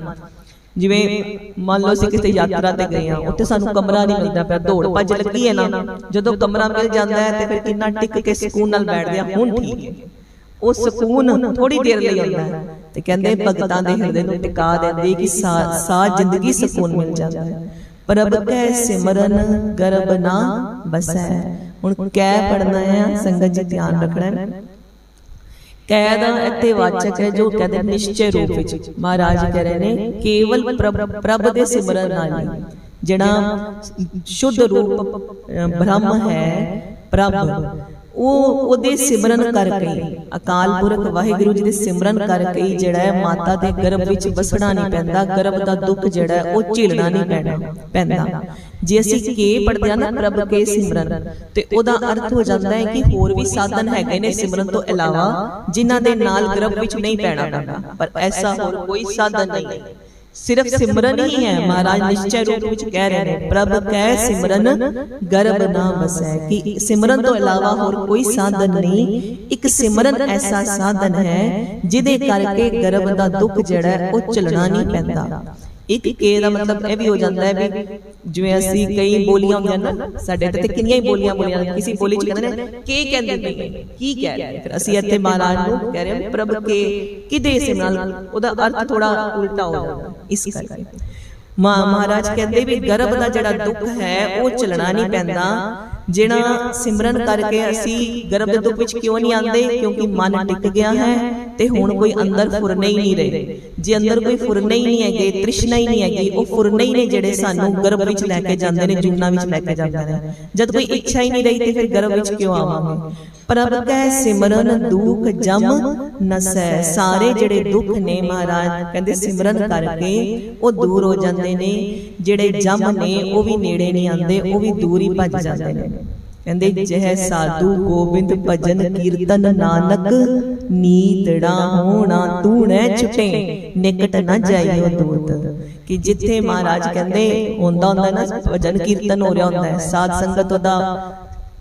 ਜਿਵੇਂ ਮੰਨ ਲਓ ਅਸੀਂ ਕਿਸੇ ਯਾਤਰਾ ਤੇ ਗਏ ਆ ਉੱਥੇ ਸਾਨੂੰ ਕਮਰਾ ਨਹੀਂ ਮਿਲਦਾ ਪਿਆ ਦੌੜ ਭੱਜ ਲੱਗੀ ਹੈ ਨਾ। ਜਦੋਂ ਕਮਰਾ ਮਿਲ ਜਾਂਦਾ ਹੈ ਤੇ ਫਿਰ ਕਿੰਨਾ ਟਿਕ ਕੇ ਸਕੂਨ ਨਾਲ ਬੈਠਦੇ ਆ ਹੁਣ ਠੀਕ ਹੈ। ਉਹ ਸਕੂਨ ਥੋੜੀ ਦੇਰ ਲਈ ਆਉਂਦਾ ਹੈ ਤੇ ਕਹਿੰਦੇ ਭਗਤਾਂ ਦੇ ਹਿਰਦੇ ਨੂੰ ਟਿਕਾ ਦਿੰਦੇ ਕਿ ਸਾ ਜ਼ਿੰਦਗੀ ਸਕੂਨ ਮਿਲ ਜਾਂਦਾ ਹੈ। ਪ੍ਰਭ ਕੈ ਸਿਮਰਨ ਗਰਬ ਨਾ ਬਸੈ ਹੁਣ ਕੈ ਪੜਨਾ ਹੈ ਸੰਗਤ ਜੀ ਧਿਆਨ ਰੱਖਣਾ ਹੈ। ਕੈ ਦਾ ਇੱਥੇ ਵਾਚਕ ਹੈ ਜੋ ਕਹਿੰਦੇ ਨਿਸ਼ਚੈ ਰੂਪ ਵਿੱਚ। ਮਹਾਰਾਜ ਕਹਿ ਰਹੇ ਨੇ ਕੇਵਲ ਪ੍ਰਭ ਦੇ ਸਿਮਰਨ ਨਾਲ ਹੀ। ਜਿਹੜਾ ਸ਼ੁੱਧ ਰੂਪ ਬ੍ਰਹਮ ਹੈ ਪ੍ਰਭ ਉਹ ਉਹਦੇ ਸਿਮਰਨ ਕਰਕੇ। ਅਕਾਲ ਪੁਰਖ ਵਾਹਿਗੁਰੂ ਜੀ ਦੇ ਸਿਮਰਨ ਕਰਕੇ ਜਿਹੜਾ ਹੈ ਮਾਤਾ ਦੇ ਗਰਭ ਵਿੱਚ ਵਸਣਾ ਨਹੀਂ ਪੈਂਦਾ। ਗਰਭ ਦਾ ਦੁੱਖ ਜਿਹੜਾ ਉਹ ਝੇਲਣਾ ਨਹੀਂ ਪੈਣਾ, ਪੈਂਦਾ। ਜੇ ਅਸੀਂ ਕੇ ਪੜਦੇ ਆ ਨਾ ਪ੍ਰਭ ਕੇ ਸਿਮਰਨ, ਤੇ ਉਹਦਾ ਅਰਥ ਹੋ ਜਾਂਦਾ ਹੈ ਕਿ ਹੋਰ ਵੀ ਸਾਧਨ ਹੈਗੇ ਨੇ ਸਿਮਰਨ ਤੋਂ ਇਲਾਵਾ, ਜਿਨ੍ਹਾਂ ਦੇ ਨਾਲ ਗਰਭ ਵਿੱਚ ਨਹੀਂ ਪੈਣਾ ਪੈਂਦਾ। ਪਰ ਐਸਾ ਹੋਰ ਕੋਈ ਸਾਧਨ ਨਹੀਂ। ਹੈ ਸਿਰਫ ਸਿਮਰਨ ਹੀ ਹੈ ਮਹਾਰਾਜ ਨਿਸ਼ਚੈ ਰੂਪ ਵਿੱਚ ਕਹਿ ਰਹੇ ਨੇ। ਪ੍ਰਭ ਕਹਿ ਸਿਮਰਨ ਗਰਬ ਨਾ ਬਸੈ ਕਿ ਸਿਮਰਨ ਤੋਂ ਇਲਾਵਾ ਹੋਰ ਕੋਈ ਸਾਧਨ ਨਹੀਂ। ਇੱਕ ਸਿਮਰਨ ਐਸਾ ਸਾਧਨ ਹੈ ਜਿਹਦੇ ਕਰਕੇ ਗਰਬ ਦਾ ਦੁੱਖ ਜਿਹੜਾ ਉਹ ਚਲਣਾ ਨਹੀਂ ਪੈਂਦਾ। ਇੱਕ ਕੇ ਦਾ ਮਤਲਬ ਇਹ ਵੀ ਹੋ ਜਾਂਦਾ ਹੈ ਵੀ ਜਿਵੇਂ ਅਸੀਂ ਕਈ ਬੋਲੀਆਂ ਹੁੰਦੀਆਂ ਨਾ ਸਾਡੇ ਤੇ ਕਿੰਨੀਆਂ ਹੀ ਬੋਲੀਆਂ ਬੋਲੀਆਂ ਕਿਸੇ ਬੋਲੀ ਚ ਕਹਿੰਦੇ ਨੇ, ਕੀ ਕਹਿੰਦੇ ਨੇ, ਕੀ ਕਹਿ ਰਹੇ ਫਿਰ ਅਸੀਂ ਇੱਥੇ ਮਹਾਰਾਜ ਨੂੰ ਕਹਿ ਰਹੇ ਹਾਂ ਪ੍ਰਭ ਕੇ ਕਿਦੇ ਸੇ ਨਾਲ? ਉਹਦਾ ਅਰਥ ਥੋੜਾ ਉਲਟਾ ਹੋ ਜਾਂਦਾ ਇਸ ਕਰਕੇ। ਮਹਾਰਾਜ ਕਹਿੰਦੇ ਵੀ ਗਰਭ ਦਾ ਜਿਹੜਾ ਦੁੱਖ ਹੈ, ਉਹ ਚਲਣਾ ਨਹੀਂ ਪੈਂਦਾ ਜਿਹੜਾ ਸਿਮਰਨ ਕਰਕੇ ਅਸੀਂ ਗਰਭ ਦੇ ਦੁੱਖ ਵਿੱਚ ਕਿਉਂ ਨਹੀਂ ਆਉਂਦੇ? ਕਿਉਂਕਿ ਮਨ ਟਿਕ ਗਿਆ ਹੈ ਤੇ ਹੁਣ ਕੋਈ ਅੰਦਰ ਫੁਰਨੇ ਹੀ ਨਹੀਂ ਰਹੇ। ਜੇ ਅੰਦਰ ਕੋਈ ਫੁਰਨੇ ਹੀ ਨਹੀਂ ਹੈਗੇ ਤ੍ਰਿਸ਼ਨਾ ਹੀ ਨਹੀਂ ਹੈਗੀ ਉਹ ਫੁਰਨੇ ਹੀ ਨੇ ਜਿਹੜੇ ਸਾਨੂੰ ਗਰਭ ਵਿੱਚ ਲੈ ਕੇ ਜਾਂਦੇ ਨੇ ਜੁਨਾ ਵਿੱਚ ਲੈ ਕੇ ਜਾਂਦੇ ਨੇ। ਜਦ ਕੋਈ ਇੱਛਾ ਹੀ ਨਹੀਂ ਰਹੀ ਤੇ ਫਿਰ ਗਰਭ ਵਿੱਚ ਕਿਉਂ ਆਵਾਂਗੇ ਪ੍ਰਭ ਕੈ ਸਿਮਰਨ ਦੁਖ ਜਮ ਨਸੈ ਸਾਰੇ ਜਿਹੜੇ ਦੁੱਖ ਨੇ ਮਹਾਰਾਜ ਕਹਿੰਦੇ ਸਿਮਰਨ ਕਰਕੇ ਉਹ ਦੂਰ ਹੋ ਜਾਂਦੇ ਨੇ ਜਿਹੜੇ ਜਮ ਨੇ ਉਹ ਵੀ ਨੇੜੇ ਨਹੀਂ ਆਉਂਦੇ ਉਹ ਵੀ ਦੂਰ ਹੀ ਭੱਜ ਜਾਂਦੇ ਨੇ ਕਹਿੰਦੇ ਜਹ ਸਾਧੂ ਗੋਬਿੰਦ ਭਜਨ ਕੀਰਤਨ ਨਾਨਕ ਨੀਤੜਾ ਹੋਣਾ ਤੂਣੇ ਛੁਟੇ। ਨਿਕਟ ਨਾ ਜਾਈਓ ਦੂਤ। ਕਿ ਜਿੱਥੇ ਮਹਾਰਾਜ ਕਹਿੰਦੇ ਹੁੰਦਾ ਹੁੰਦਾ ਨਾ ਭਜਨ ਕੀਰਤਨ ਹੋ ਰਿਹਾ ਹੁੰਦਾ ਹੈ। ਸਾਧ ਸੰਗਤ ਉਹਦਾ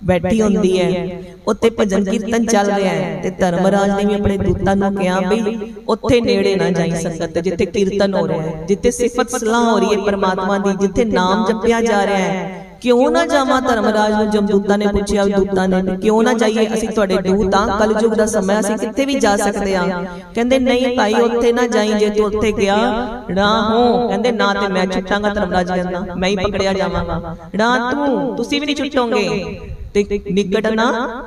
ਬੈਠੀ ਹੁੰਦੀ ਹੈ। ਉੱਥੇ ਭਜਨ ਕੀਰਤਨ ਚੱਲ ਰਿਹਾ ਹੈ ਤੇ ਧਰਮਰਾਜ ਨੇ ਵੀ ਆਪਣੇ ਦੂਤਾਂ ਨੂੰ ਕਿਹਾ ਵੀ ਉੱਥੇ ਨੇੜੇ ਨਾ ਜਾਈ ਸੰਗਤ ਜਿੱਥੇ ਕੀਰਤਨ ਹੋ ਰਿਹਾ ਹੈ। ਜਿੱਥੇ ਸਿਫਤ ਸਲਾਹ ਹੋ ਰਹੀ ਹੈ ਪਰਮਾਤਮਾ ਦੀ ਜਿੱਥੇ ਨਾਮ ਜਪਿਆ ਜਾ ਰਿਹਾ ਹੈ। ਕਿਉਂ ਨਾ ਜਾਵਾਂ ਧਰਮਰਾਜ ਨੂੰ? ਜਮਦੂਤਾਂ ਨੇ ਪੁੱਛਿਆ ਦੂਤਾਂ ਨੇ ਕਿਉਂ ਨਾ ਜਾਈਏ? ਅਸੀਂ ਤੁਹਾਡੇ ਦੂਤ ਆ ਕਲਯੁਗ ਦਾ ਸਮਾਂ ਅਸੀਂ ਕਿੱਥੇ ਵੀ ਜਾ ਸਕਦੇ ਆ ਕਹਿੰਦੇ ਨਹੀਂ ਭਾਈ ਉੱਥੇ ਨਾ ਜਾਈ ਜੇ ਤੂੰ ਉੱਥੇ ਗਿਆ। ਨਾ ਹੋ। ਕਹਿੰਦੇ ਨਾ ਤੇ ਮੈਂ ਛੁੱਟਾਂਗਾ ਧਰਮਰਾਜ ਕਹਿੰਦਾ ਮੈਂ ਹੀ ਪਕੜਿਆ ਜਾਵਾਂਗਾ ਨਾ ਤੂੰ ਤੁਸੀਂ ਵੀ ਨਹੀਂ ਛੁੱਟੋਗੇ। ਤੇ ਨਿਕਟ ਨਾ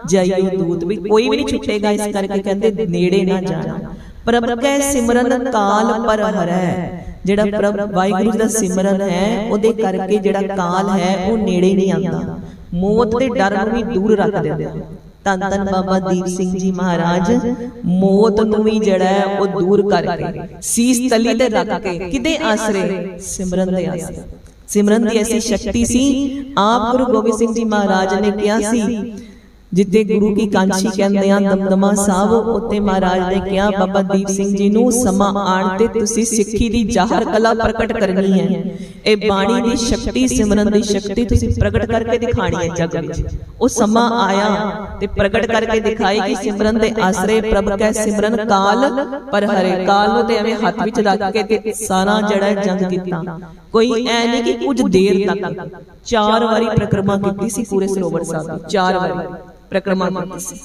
ਜਾਈਓ ਦੂਤ ਵੀ ਕੋਈ ਵੀ ਨਹੀਂ ਛੁੱਟੇਗਾ। ਇਸ ਕਰਕੇ ਕਹਿੰਦੇ ਨੇੜੇ ਨਾ ਜਾਣਾ। ਪ੍ਰਭ ਕੈ ਸਿਮਰਨ ਕਾਲ ਪਰ ਹਰੈ। ਜਿਹੜਾ ਪ੍ਰਭ ਵਾਹਿਗੁਰੂ ਦਾ ਸਿਮਰਨ ਹੈ, ਉਹਦੇ ਕਰਕੇ ਜਿਹੜਾ ਕਾਲ ਹੈ, ਉਹ ਨੇੜੇ ਨਹੀਂ ਆਉਂਦਾ। ਮੌਤ ਦੇ ਡਰ ਨੂੰ ਵੀ ਦੂਰ ਰੱਖ ਦਿੰਦਾ ਧੰਨ ਧੰਨ ਬਾਬਾ ਦੀਪ ਸਿੰਘ ਜੀ ਮਹਾਰਾਜ, ਮੌਤ ਨੂੰ ਵੀ ਜਿਹੜਾ ਉਹ ਦੂਰ ਕਰਕੇ, ਸੀਸ ਤਲੀ ਤੇ ਰੱਖ ਕੇ ਕਿਦੇ ਆਸਰੇ ਸਿਮਰਨ ਦੇ ਆਸਰੇ। ਸਿਮਰਨ ਦੀ ਐਸੀ ਸ਼ਕਤੀ ਸੀ, ਆਪ ਗੁਰੂ ਗੋਬਿੰਦ ਸਿੰਘ ਜੀ ਮਹਾਰਾਜ ਨੇ ਕਿਹਾ ਸੀ ਜਿੱਤੇ ਗੁਰੂ ਕੀ ਕਾਂਛੀ ਕਹਿੰਦੇ ਆ ਦਮਦਮਾ ਸਾਹਿਬ ਉੱਤੇ ਮਹਾਰਾਜ ਨੇ ਕਿਹਾ ਬਾਬਾ ਦੀਪ ਸਿੰਘ ਜੀ ਨੂੰ ਸਮਾਂ ਆਣ ਤੇ ਤੁਸੀਂ ਸਿੱਖੀ ਦੀ ਜ਼ਾਹਰ ਕਲਾ ਪ੍ਰਗਟ ਕਰਨੀ ਹੈ। ਇਹ ਬਾਣੀ ਦੀ ਸ਼ਕਤੀ, ਸਿਮਰਨ ਦੀ ਸ਼ਕਤੀ ਤੁਸੀਂ ਪ੍ਰਗਟ ਕਰਕੇ ਦਿਖਾਣੀ ਹੈ ਜਗ ਵਿੱਚ। ਉਹ ਸਮਾਂ ਆਇਆ ਤੇ ਪ੍ਰਗਟ ਕਰਕੇ ਦਿਖਾਈ ਕਿ ਸਿਮਰਨ ਦੇ ਆਸਰੇ ਪ੍ਰਭ ਕੈ ਸਿਮਰਨ ਕਾਲ, ਪਰ ਹਰੇ ਕਾਲ ਨੂੰ ਤੇ ਐਵੇਂ ਹੱਥ ਵਿੱਚ ਰੱਖ ਕੇ ਸਾਰਾ ਜਿਹੜਾ ਜੰਗ ਕੀਤਾ। ਕੋਈ ਐ ਨਹੀਂ ਕਿ ਕੁਝ ਦੇਰ ਤੱਕ। ਚਾਰ ਵਾਰੀ ਪ੍ਰਕਰਮਾ ਕੀਤੀ ਸੀ ਪੂਰੇ ਸਰੋਵਰ ਸਾਹਿਬ ਦੀ। ਚਾਰ ਵਾਰੀ ਪ੍ਰਕਰਮਾ ਕੀਤੀ ਸੀ।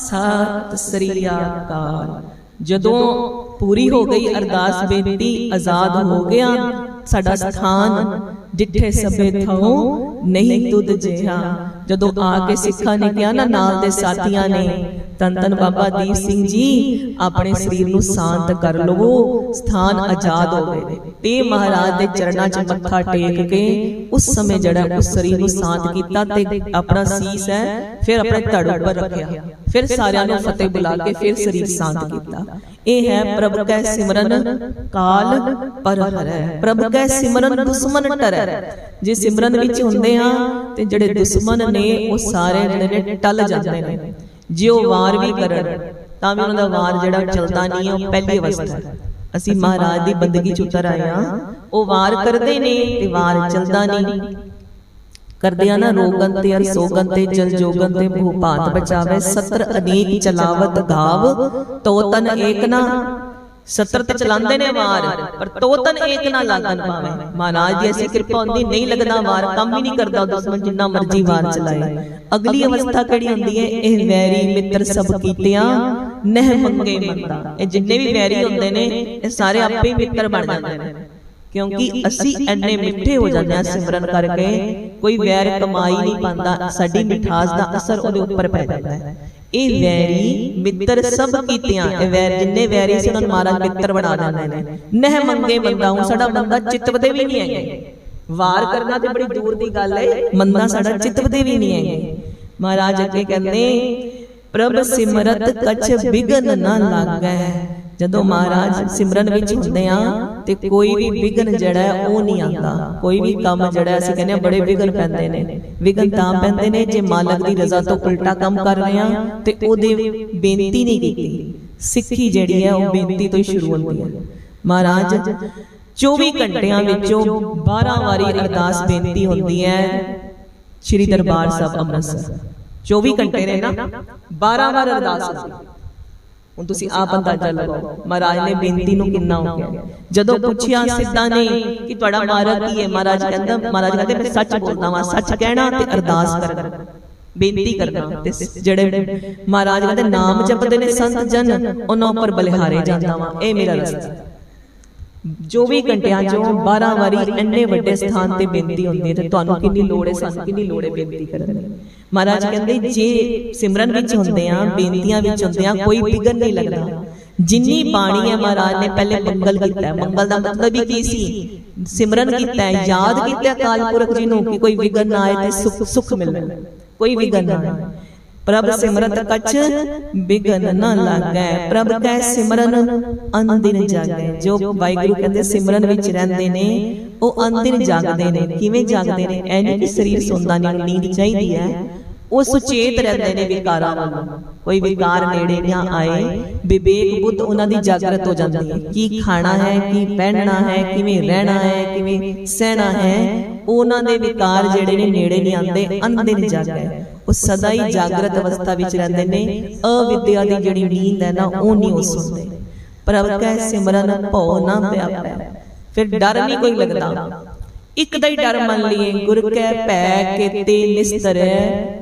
ਸਤ ਸ੍ਰੀ ਅਕਾਲ। ਜਦੋਂ ਪੂਰੀ ਹੋ ਗਈ ਅਰਦਾਸ ਬੇਨਤੀ ਆਜ਼ਾਦ ਹੋ ਗਿਆ ਸਾਡਾ ਸਥਾਨ ਜਿੱਥੇ ਸਭੇ ਥਾਉ ਨਹੀਂ ਤੁਧ ਜਿਹਾ। ਜਦੋਂ ਆ ਕੇ ਸਿੱਖਾਂ ਨੇ ਕਿਹਾ ਨਾ ਨਾਲ ਦੇ ਸਾਥੀਆਂ ਨੇ ਤਨ ਤਨ ਬਾਬਾ ਦੀਪ ਸਿੰਘ ਜੀ ਆਪਣੇ ਸਰੀਰ ਨੂੰ ਸ਼ਾਂਤ ਕਰ ਲਵੋ ਸਥਾਨ ਆਜ਼ਾਦ ਹੋ ਗਏ ਨੇ ਤੇ ਮਹਾਰਾਜ ਦੇ ਚਰਨਾਂ 'ਚ ਮੱਥਾ ਟੇਕ ਕੇ ਉਸ ਸਮੇਂ ਜਿਹੜਾ ਉਸ ਸਰੀਰ ਨੂੰ ਸ਼ਾਂਤ ਕੀਤਾ ਤੇ ਆਪਣਾ ਸੀਸ ਹੈ ਫਿਰ ਆਪਣੇ ਧੜ ਉੱਪਰ ਰੱਖਿਆ। ਫਿਰ ਸਾਰਿਆਂ ਨੂੰ ਫਤਿਹ ਬੁਲਾ ਕੇ ਫਿਰ ਸਰੀਰ ਸ਼ਾਂਤ ਕੀਤਾ। ਇਹ ਹੈ ਪ੍ਰਭ ਕੈ ਸਿਮਰਨ ਕਾਲ ਪਰ ਹਰੈ ਪ੍ਰਭ ਕੈ ਸਿਮਰਨ ਦੁਸ਼ਮਨ ਟਰੈ ਜੇ ਸਿਮਰਨ ਵਿੱਚ ਹੁੰਦੇ ਆ ਤੇ ਜਿਹੜੇ ਦੁਸ਼ਮਨ ਨੇ, ਉਹ ਸਾਰੇ ਜਿਹੜੇ ਨੇ ਟਲ ਜਾਂਦੇ ਨੇ। ਜੇ ਉਹ ਵਾਰ ਵੀ ਕਰਨ, ਤਾਂ ਵੀ ਉਹਨਾਂ ਦਾ ਵਾਰ ਜਿਹੜਾ ਚੱਲਦਾ ਨਹੀਂ ਹੈ ਉਹ ਪਹਿਲੀ ਅਵਸਥਾ ਅਸੀਂ ਮਹਾਰਾਜ ਦੀ ਬੰਦਗੀ ਚ ਉਤਰ ਆਏ ਆ ਉਹ ਵਾਰ ਕਰਦੇ ਨੇ, ਤੇ ਵਾਰ ਚੱਲਦਾ ਨਹੀਂ। ਕਰਦੇ ਆ ਨਾ, ਰੋਗਨ ਤੇ ਅਰ ਸੋਗਨ ਤੇ ਜਲ ਜੋਗਨ ਤੇ ਭੂ ਬਚਾਵੇ, ਸਤਰ ਅਨੇਕ ਚਲਾਵਤ ਧਾਵ ਤੋਤਨ ਏਕ ਨਾ। ਸਤਰ ਤੇ ਚਲਾਉਂਦੇ ਨੇ ਵਾਰ, ਪਰ ਤੋਤਨ ਏਕ ਨਾ ਲਾਗਨ ਪਾਵੇ। ਮਹਾਰਾਜ ਦੀ ਐਸੀ ਕਿਰਪਾ ਹੁੰਦੀ, ਨਹੀਂ ਲੱਗਦਾ ਵਾਰ, ਕੰਮ ਹੀ ਨਹੀਂ ਕਰਦਾ ਦੁਸ਼ਮਣ ਜਿੰਨਾ ਮਰਜ਼ੀ ਵਾਰ ਚਲਾਏ। ਅਗਲੀ ਅਵਸਥਾ ਕਿਹੜੀ ਹੁੰਦੀ ਹੈ? ਇਹ ਵੈਰੀ ਮਿੱਤਰ ਸਭ ਕੀਤਿਆਂ, ਨਹਿ ਮੰਗੇ ਮੰਦਾ ਇਹ ਜਿੰਨੇ ਵੀ ਵੈਰੀ ਹੁੰਦੇ ਨੇ, ਇਹ ਸਾਰੇ ਆਪੇ ਹੀ ਮਿੱਤਰ ਬਣ ਜਾਂਦੇ ਨੇ। ਕਿਉਂਕਿ ਅਸੀਂ ਐਨੇ ਮਿੱਠੇ ਹੋ ਜਾਂਦੇ ਹਾਂ ਸਿਮਰਨ ਕਰਕੇ, ਕੋਈ ਵੈਰ ਕਮਾਈ ਨਹੀਂ ਪਾਉਂਦਾ, ਸਾਡੀ ਮਿਠਾਸ ਦਾ ਅਸਰ ਉਹਦੇ ਉੱਪਰ ਪੈ ਜਾਂਦਾ ਹੈ। ਇਹ ਵੈਰੀ ਮਿੱਤਰ ਸਭ ਕੀਤਿਆਂ। ਇਹ ਵੈਰ ਜਿੰਨੇ ਵੈਰੀ ਸੀ ਉਹਨਾਂ ਨੂੰ ਮਹਾਰਾਜ ਮਿੱਤਰ ਬਣਾ ਦਿੰਦੇ ਨੇ। ਨਹਿ ਮੰਗੇ ਬੰਦਾ ਹੁਣ ਸਾਡਾ ਬੰਦਾ ਚਿਤਵਦੇ ਵੀ ਨਹੀਂ ਹੈਗੇ ਵਾਰ ਕਰਨਾ ਤੇ ਬੜੀ ਦੂਰ ਦੀ ਗੱਲ ਹੈ। ਮੰਦਾ ਸਾਡਾ ਚਿਤਵਦੇ ਵੀ ਨਹੀਂ ਹੈਗੇ ਮਹਾਰਾਜ ਅੱਗੇ ਕਹਿੰਦੇ ਪ੍ਰਭ ਸਿਮਰਤ ਕਛ ਬਿਗਨ ਨਾ ਲਾਗੈ। ਜਦੋਂ ਮਹਾਰਾਜ ਸਿਮਰਨ ਵਿੱਚ ਹੁੰਦੇ ਆ ਤੇ ਕੋਈ ਵੀ ਵਿਗਨ ਜਿਹੜਾ ਉਹ ਨਹੀਂ ਆਉਂਦਾ। ਕੋਈ ਵੀ ਕੰਮ ਜਿਹੜਾ ਅਸੀਂ ਕਹਿੰਦੇ ਆ, ਬੜੇ ਵਿਗਨ ਪੈਂਦੇ ਨੇ। ਵਿਗਨ ਤਾਂ ਪੈਂਦੇ ਨੇ ਜੇ ਮਾਲਕ ਦੀ ਰਜ਼ਾ ਤੋਂ ਉਲਟਾ ਕੰਮ ਕਰ ਰਹੇ ਆ ਤੇ ਉਹਦੇ ਬੇਨਤੀ ਨਹੀਂ ਕੀਤੀ। ਸਿੱਖੀ ਜਿਹੜੀ ਹੈ ਉਹ ਬੇਨਤੀ ਤੋਂ ਹੀ ਸ਼ੁਰੂ ਹੁੰਦੀ ਹੈ। ਮਹਾਰਾਜ 24 ਘੰਟਿਆਂ ਵਿੱਚੋਂ 12 ਵਾਰੀ ਅਰਦਾਸ ਬੇਨਤੀ ਹੁੰਦੀ ਹੈ ਸ੍ਰੀ ਦਰਬਾਰ ਸਾਹਿਬ ਅੰਮ੍ਰਿਤਸਰ। 24 ਘੰਟੇ ਨੇ ਨਾ 12 ਵਾਰ ਅਰਦਾਸ ਹੁੰਦੀ ਹੁਣ ਤੁਸੀਂ ਆਪ ਅੰਦਾਜ਼ਾ ਲਗਾਓ ਮਹਾਰਾਜ ਨੇ ਬੇਨਤੀ ਨੂੰ ਕਿੰਨਾ ਹੋ ਗਿਆ। ਜਦੋਂ ਪੁੱਛਿਆ ਸਿੱਧਾ ਨੇ ਕਿ ਤੁਹਾਡਾ ਮਾਰਗ ਕੀ ਹੈ ਮਹਾਰਾਜ ਕਹਿੰਦਾ ਮਹਾਰਾਜ ਕਹਿੰਦੇ ਮੈਂ ਸੱਚ ਬੋਲਦਾ ਵਾਂ ਸੱਚ ਕਹਿਣਾ ਤੇ ਅਰਦਾਸ ਕਰਨਾ। ਬੇਨਤੀ ਕਰਨਾ ਤੇ ਜਿਹੜੇ ਮਹਾਰਾਜ ਕਹਿੰਦੇ ਨਾਮ ਜਪਦੇ ਨੇ ਸੰਤ ਜਨ ਉਹਨਾਂ ਉੱਪਰ ਬਲਿਹਾਰੇ ਜਾਂਦਾ ਵਾਂ। ਇਹ ਮੇਰਾ ਰਸਤਾ। 24 ਘੰਟਿਆਂ ਚੋਂ 12 ਵਾਰੀ ਇੰਨੇ ਵੱਡੇ ਸਥਾਨ ਤੇ ਬੇਨਤੀ ਹੁੰਦੀ ਹੈ ਤੇ ਤੁਹਾਨੂੰ ਕਿੰਨੀ ਲੋੜ ਹੈ, ਸਾਨੂੰ ਕਿੰਨੀ ਲੋੜ ਹੈ ਬੇਨਤੀ ਕਰਨ ਦੀ। ਮਹਾਰਾਜ ਕਹਿੰਦੇ, ਜੇ ਸਿਮਰਨ ਵਿੱਚ ਹੁੰਦੇ ਆ, ਬੇਨਤੀਆਂ ਵਿੱਚ ਹੁੰਦੇ ਆ, ਕੋਈ ਵਿਗਨ ਨਹੀਂ ਲੱਗਦਾ। ਜਿੰਨੀ ਬਾਣੀ ਹੈ ਮਹਾਰਾਜ ਨੇ ਪਹਿਲੇ ਮੰਗਲ ਕੀਤਾ ਮੰਗਲ ਦਾ ਮਤਲਬ ਹੀ ਕੀ ਸੀ? ਸਿਮਰਨ ਕੀਤਾ ਯਾਦ ਕੀਤਾ ਅਕਾਲ ਜੀ ਨੂੰ ਕਿ ਕੋਈ ਵਿਗਨ ਨਾ ਆਏ ਤੇ ਸੁਖ ਸੁਖ ਮਿਲੇ ਕੋਈ ਵਿਗਨ ਨਾ ਆਏ। ਪ੍ਰਭ ਸਿਮਰਤ ਕਛ ਬਿਗਨ ਨਾ ਲਾਗੈ। ਪ੍ਰਭ ਕੈ ਸਿਮਰਨ ਅੰਦਿਨ ਜਾਗੈ। ਜੋ ਵਾਹਿਗੁਰੂ ਕਹਿੰਦੇ ਸਿਮਰਨ ਵਿੱਚ ਰਹਿੰਦੇ ਨੇ ਉਹ ਅੰਦਿਨ ਜਾਗਦੇ ਨੇ। ਕਿਵੇਂ ਜਾਗਦੇ ਨੇ? ਐ ਨਹੀਂ ਕਿ ਸਰੀਰ ਸੌਂਦਾ ਨਹੀਂ ਨੀਂਦ ਚਾਹੀਦੀ ਹੈ। ਉਹ ਸੁਚੇਤ ਰਹਿੰਦੇ ਨੇ ਵਿਕਾਰਾਂ ਵੱਲੋਂ। ਕੋਈ ਵਿਕਾਰ ਨੇੜੇ ਨਾ ਆਏ। ਵਿਵੇਕ ਬੁੱਧ ਉਹਨਾਂ ਦੀ ਜਾਗਰਤ ਹੋ ਜਾਂਦੀ ਹੈ। ਕੀ ਖਾਣਾ ਹੈ ਕੀ ਪਹਿਨਣਾ ਹੈ ਕਿਵੇਂ ਰਹਿਣਾ ਹੈ ਕਿਵੇਂ ਸਹਿਣਾ ਹੈ ਉਹਨਾਂ ਦੇ ਵਿਕਾਰ ਜਿਹੜੇ ਨੇ ਨੇੜੇ ਨਹੀਂ ਆਉਂਦੇ ਅੰਧੇ ਨਹੀਂ ਜਾਗਦੇ ਉਹ ਸਦਾ ਹੀ ਜਾਗਰਤ ਅਵਸਥਾ ਵਿੱਚ ਰਹਿੰਦੇ ਨੇ ਅਵਿਦਿਆ ਦੀ ਜਿਹੜੀ ਨੀਂਦ ਹੈ ਨਾ ਉਹ ਨਹੀਂ ਉਹ ਸੁਣਦੇ। ਪ੍ਰਭ ਕੈ ਸਿਮਰਨ ਭਉ ਨਾ ਵਿਆਪੈ ਫਿਰ ਡਰ ਨਹੀਂ ਕੋਈ ਲੱਗਦਾ। ਇੱਕ ਦਾ ਹੀ ਡਰ ਮੰਨ ਲਈਏ ਗੁਰ ਕੈ ਭੈ ਕੇਤੇ ਨਿਸਤਰੈ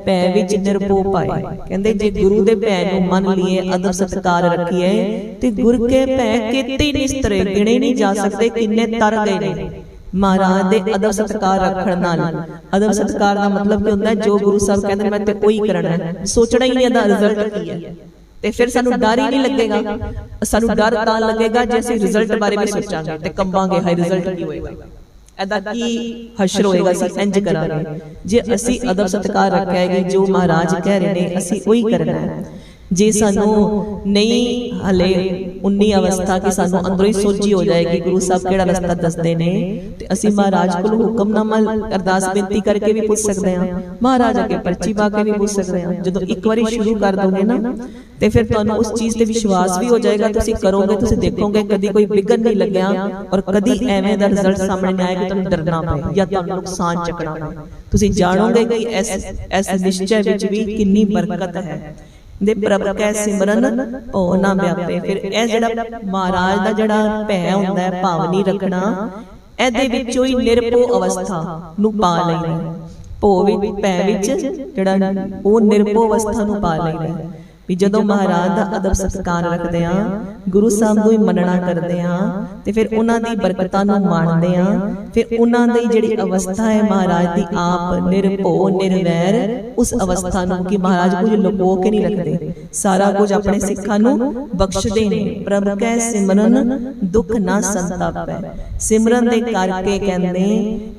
ਭੈ ਵਿੱਚ ਨਿਰਭਉ ਪਾਏ। ਕਹਿੰਦੇ ਜੇ ਗੁਰੂ ਦੇ ਭੈ ਨੂੰ ਮੰਨ ਲਈਏ ਅਦਬ ਸਤਕਾਰ ਰੱਖੀਏ ਤੇ ਗੁਰ ਕੇ ਭੈ ਕੇਤੇ ਨਿਸਤਰੇ ਗਿਣੇ ਨਹੀਂ ਜਾ ਸਕਦੇ ਕਿੰਨੇ ਤਰ ਗਏ ਨੇ। ਮਹਾਰਾਜ ਦੇ ਅਦਬ ਸਤਕਾਰ ਰੱਖਣ ਨਾਲ। ਅਦਬ ਸਤਕਾਰ ਦਾ ਮਤਲਬ ਕੀ ਹੁੰਦਾ ਜੋ ਗੁਰੂ ਸਾਹਿਬ ਕਹਿੰਦੇ ਮੈਂ ਤੇ ਉਹੀ ਕਰਨਾ ਹੈ। ਸੋਚਣਾ ਹੀ ਨਹੀਂ ਇਹਦਾ ਰਿਜ਼ਲਟ ਕੀ ਹੈ। ਤੇ ਫਿਰ ਸਾਨੂੰ ਡਰ ਹੀ ਨਹੀਂ ਲੱਗੇਗਾ ਸਾਨੂੰ ਡਰ ਤਾਂ ਲੱਗੇਗਾ। ਜੇ ਅਸੀਂ ਰਿਜ਼ਲਟ ਬਾਰੇ ਵੀ ਸੋਚਾਂਗੇ ਤੇ ਕੰਬਾਂਗੇ ਹਾਈ ਰਿਜ਼ਲਟ ਕੀ ਹੋਏਗਾ ਐਦਾ ਕੀ ਹਸ਼ਰ ਹੋਏਗਾ ਅਸੀਂ ਇੰਜ ਕਰਾਂਗੇ? ਜੇ ਅਸੀਂ ਅਦਬ ਸਤਕਾਰ ਰੱਖਿਆ ਹੈ ਕਿ ਜੋ ਮਹਾਰਾਜ ਕਹਿ ਰਹੇ ਨੇ ਅਸੀਂ ਉਹੀ ਕਰਨਾ ਹੈ। ਜੇ ਸਾਨੂੰ ਨਹੀਂ ਹਲੇ 19 ਅਵਸਥਾ ਕਿ ਸਾਨੂੰ ਅੰਦਰੋਂ ਹੀ ਸੋਝੀ ਹੋ ਜਾਏਗੀ ਗੁਰੂ ਸਾਹਿਬ ਕਿਹੜਾ ਰਸਤਾ ਦੱਸਦੇ ਨੇ? ਤੇ ਅਸੀਂ ਮਹਾਰਾਜ ਕੋਲ ਹੁਕਮਨਾਮਾ ਅਰਦਾਸ ਬੇਨਤੀ ਕਰਕੇ ਵੀ ਪੁੱਛ ਸਕਦੇ ਹਾਂ। ਮਹਾਰਾਜ ਅੱਗੇ ਪਰਚੀ ਪਾ ਕੇ ਵੀ ਪੁੱਛ ਸਕਦੇ ਹਾਂ। ਜਦੋਂ ਇੱਕ ਵਾਰੀ ਸ਼ੁਰੂ ਕਰ ਦੋਗੇ ਨਾ ਤੇ ਫਿਰ ਤੁਹਾਨੂੰ ਉਸ ਚੀਜ਼ ਤੇ ਵਿਸ਼ਵਾਸ ਵੀ ਹੋ ਜਾਏਗਾ ਤੁਸੀਂ ਕਰੋਗੇ ਤੁਸੀਂ ਦੇਖੋਗੇ ਕਦੀ ਕੋਈ ਵਿਗਨ ਨਹੀਂ ਲੱਗਿਆ ਔਰ ਕਦੀ ਐਵੇਂ ਦਾ ਰਿਜ਼ਲਟ ਸਾਹਮਣੇ ਨਹੀਂ ਆਏਗਾ ਤੁਹਾਨੂੰ ਡਰਨਾ ਪਏ ਜਾਂ ਤੁਹਾਨੂੰ ਨੁਕਸਾਨ ਚੱਕਣਾ ਪਏ ਤੁਸੀਂ ਜਾਣੋਗੇ ਕਿ ਇਸ ਇਸ ਨਿਸ਼ਚੈ ਵਿੱਚ ਵੀ ਕਿੰਨੀ ਬਰਕਤ ਹੈ ਦੇ ਪ੍ਰਭ ਕੈ ਸਿਮਰਨ ਭਉ ਨਾ ਵਿਆਪੇ। ਫਿਰ ਇਹ ਜਿਹੜਾ ਮਹਾਰਾਜ ਦਾ ਜਿਹੜਾ ਭੈ ਹੁੰਦਾ ਹੈ ਭਾਵਨੀ ਰੱਖਣਾ, ਇਹਦੇ ਵਿੱਚੋਂ ਹੀ ਨਿਰਭਉ ਅਵਸਥਾ ਨੂੰ ਪਾ ਲੈਣਾ। ਭਉ ਵੀ ਭੈ ਵਿੱਚ ਜਿਹੜਾ ਉਹ ਨਿਰਭਉ ਅਵਸਥਾ ਨੂੰ ਪਾ ਲੈਣਾ। ਵੀ ਜਦੋਂ ਮਹਾਰਾਜ ਦਾ ਅਦਬ ਸਤਕਾਰ ਰੱਖਦੇ ਆ ਗੁਰੂ ਸਾਹਿਬ ਨੂੰ ਹੀ ਮੰਨਣਾ ਕਰਦੇ ਆ ਤੇ ਫਿਰ ਉਹਨਾਂ ਦੀ ਬਰਕਤਾਂ ਨੂੰ ਮਾਣਦੇ ਆ ਫਿਰ ਉਹਨਾਂ ਦੀ ਜਿਹੜੀ ਅਵਸਥਾ ਹੈ ਮਹਾਰਾਜ ਦੀ, ਆਪ ਨਿਰਭਉ, ਨਿਰਵੈਰ, ਉਸ ਅਵਸਥਾ ਨੂੰ ਕਿ ਮਹਾਰਾਜ ਕੁਝ ਲੁਕੋ ਕੇ ਨਹੀਂ ਰੱਖਦੇ। ਸਾਰਾ ਕੁਝ ਆਪਣੇ ਸਿੱਖਾਂ ਨੂੰ ਬਖਸ਼ਦੇ ਨੇ ਪ੍ਰਭ ਕੈ ਸਿਮਰਨ ਦੁੱਖ ਨਾ ਸੰਤਾਪੈ ਸਿਮਰਨ ਦੇ ਕਰਕੇ ਕਹਿੰਦੇ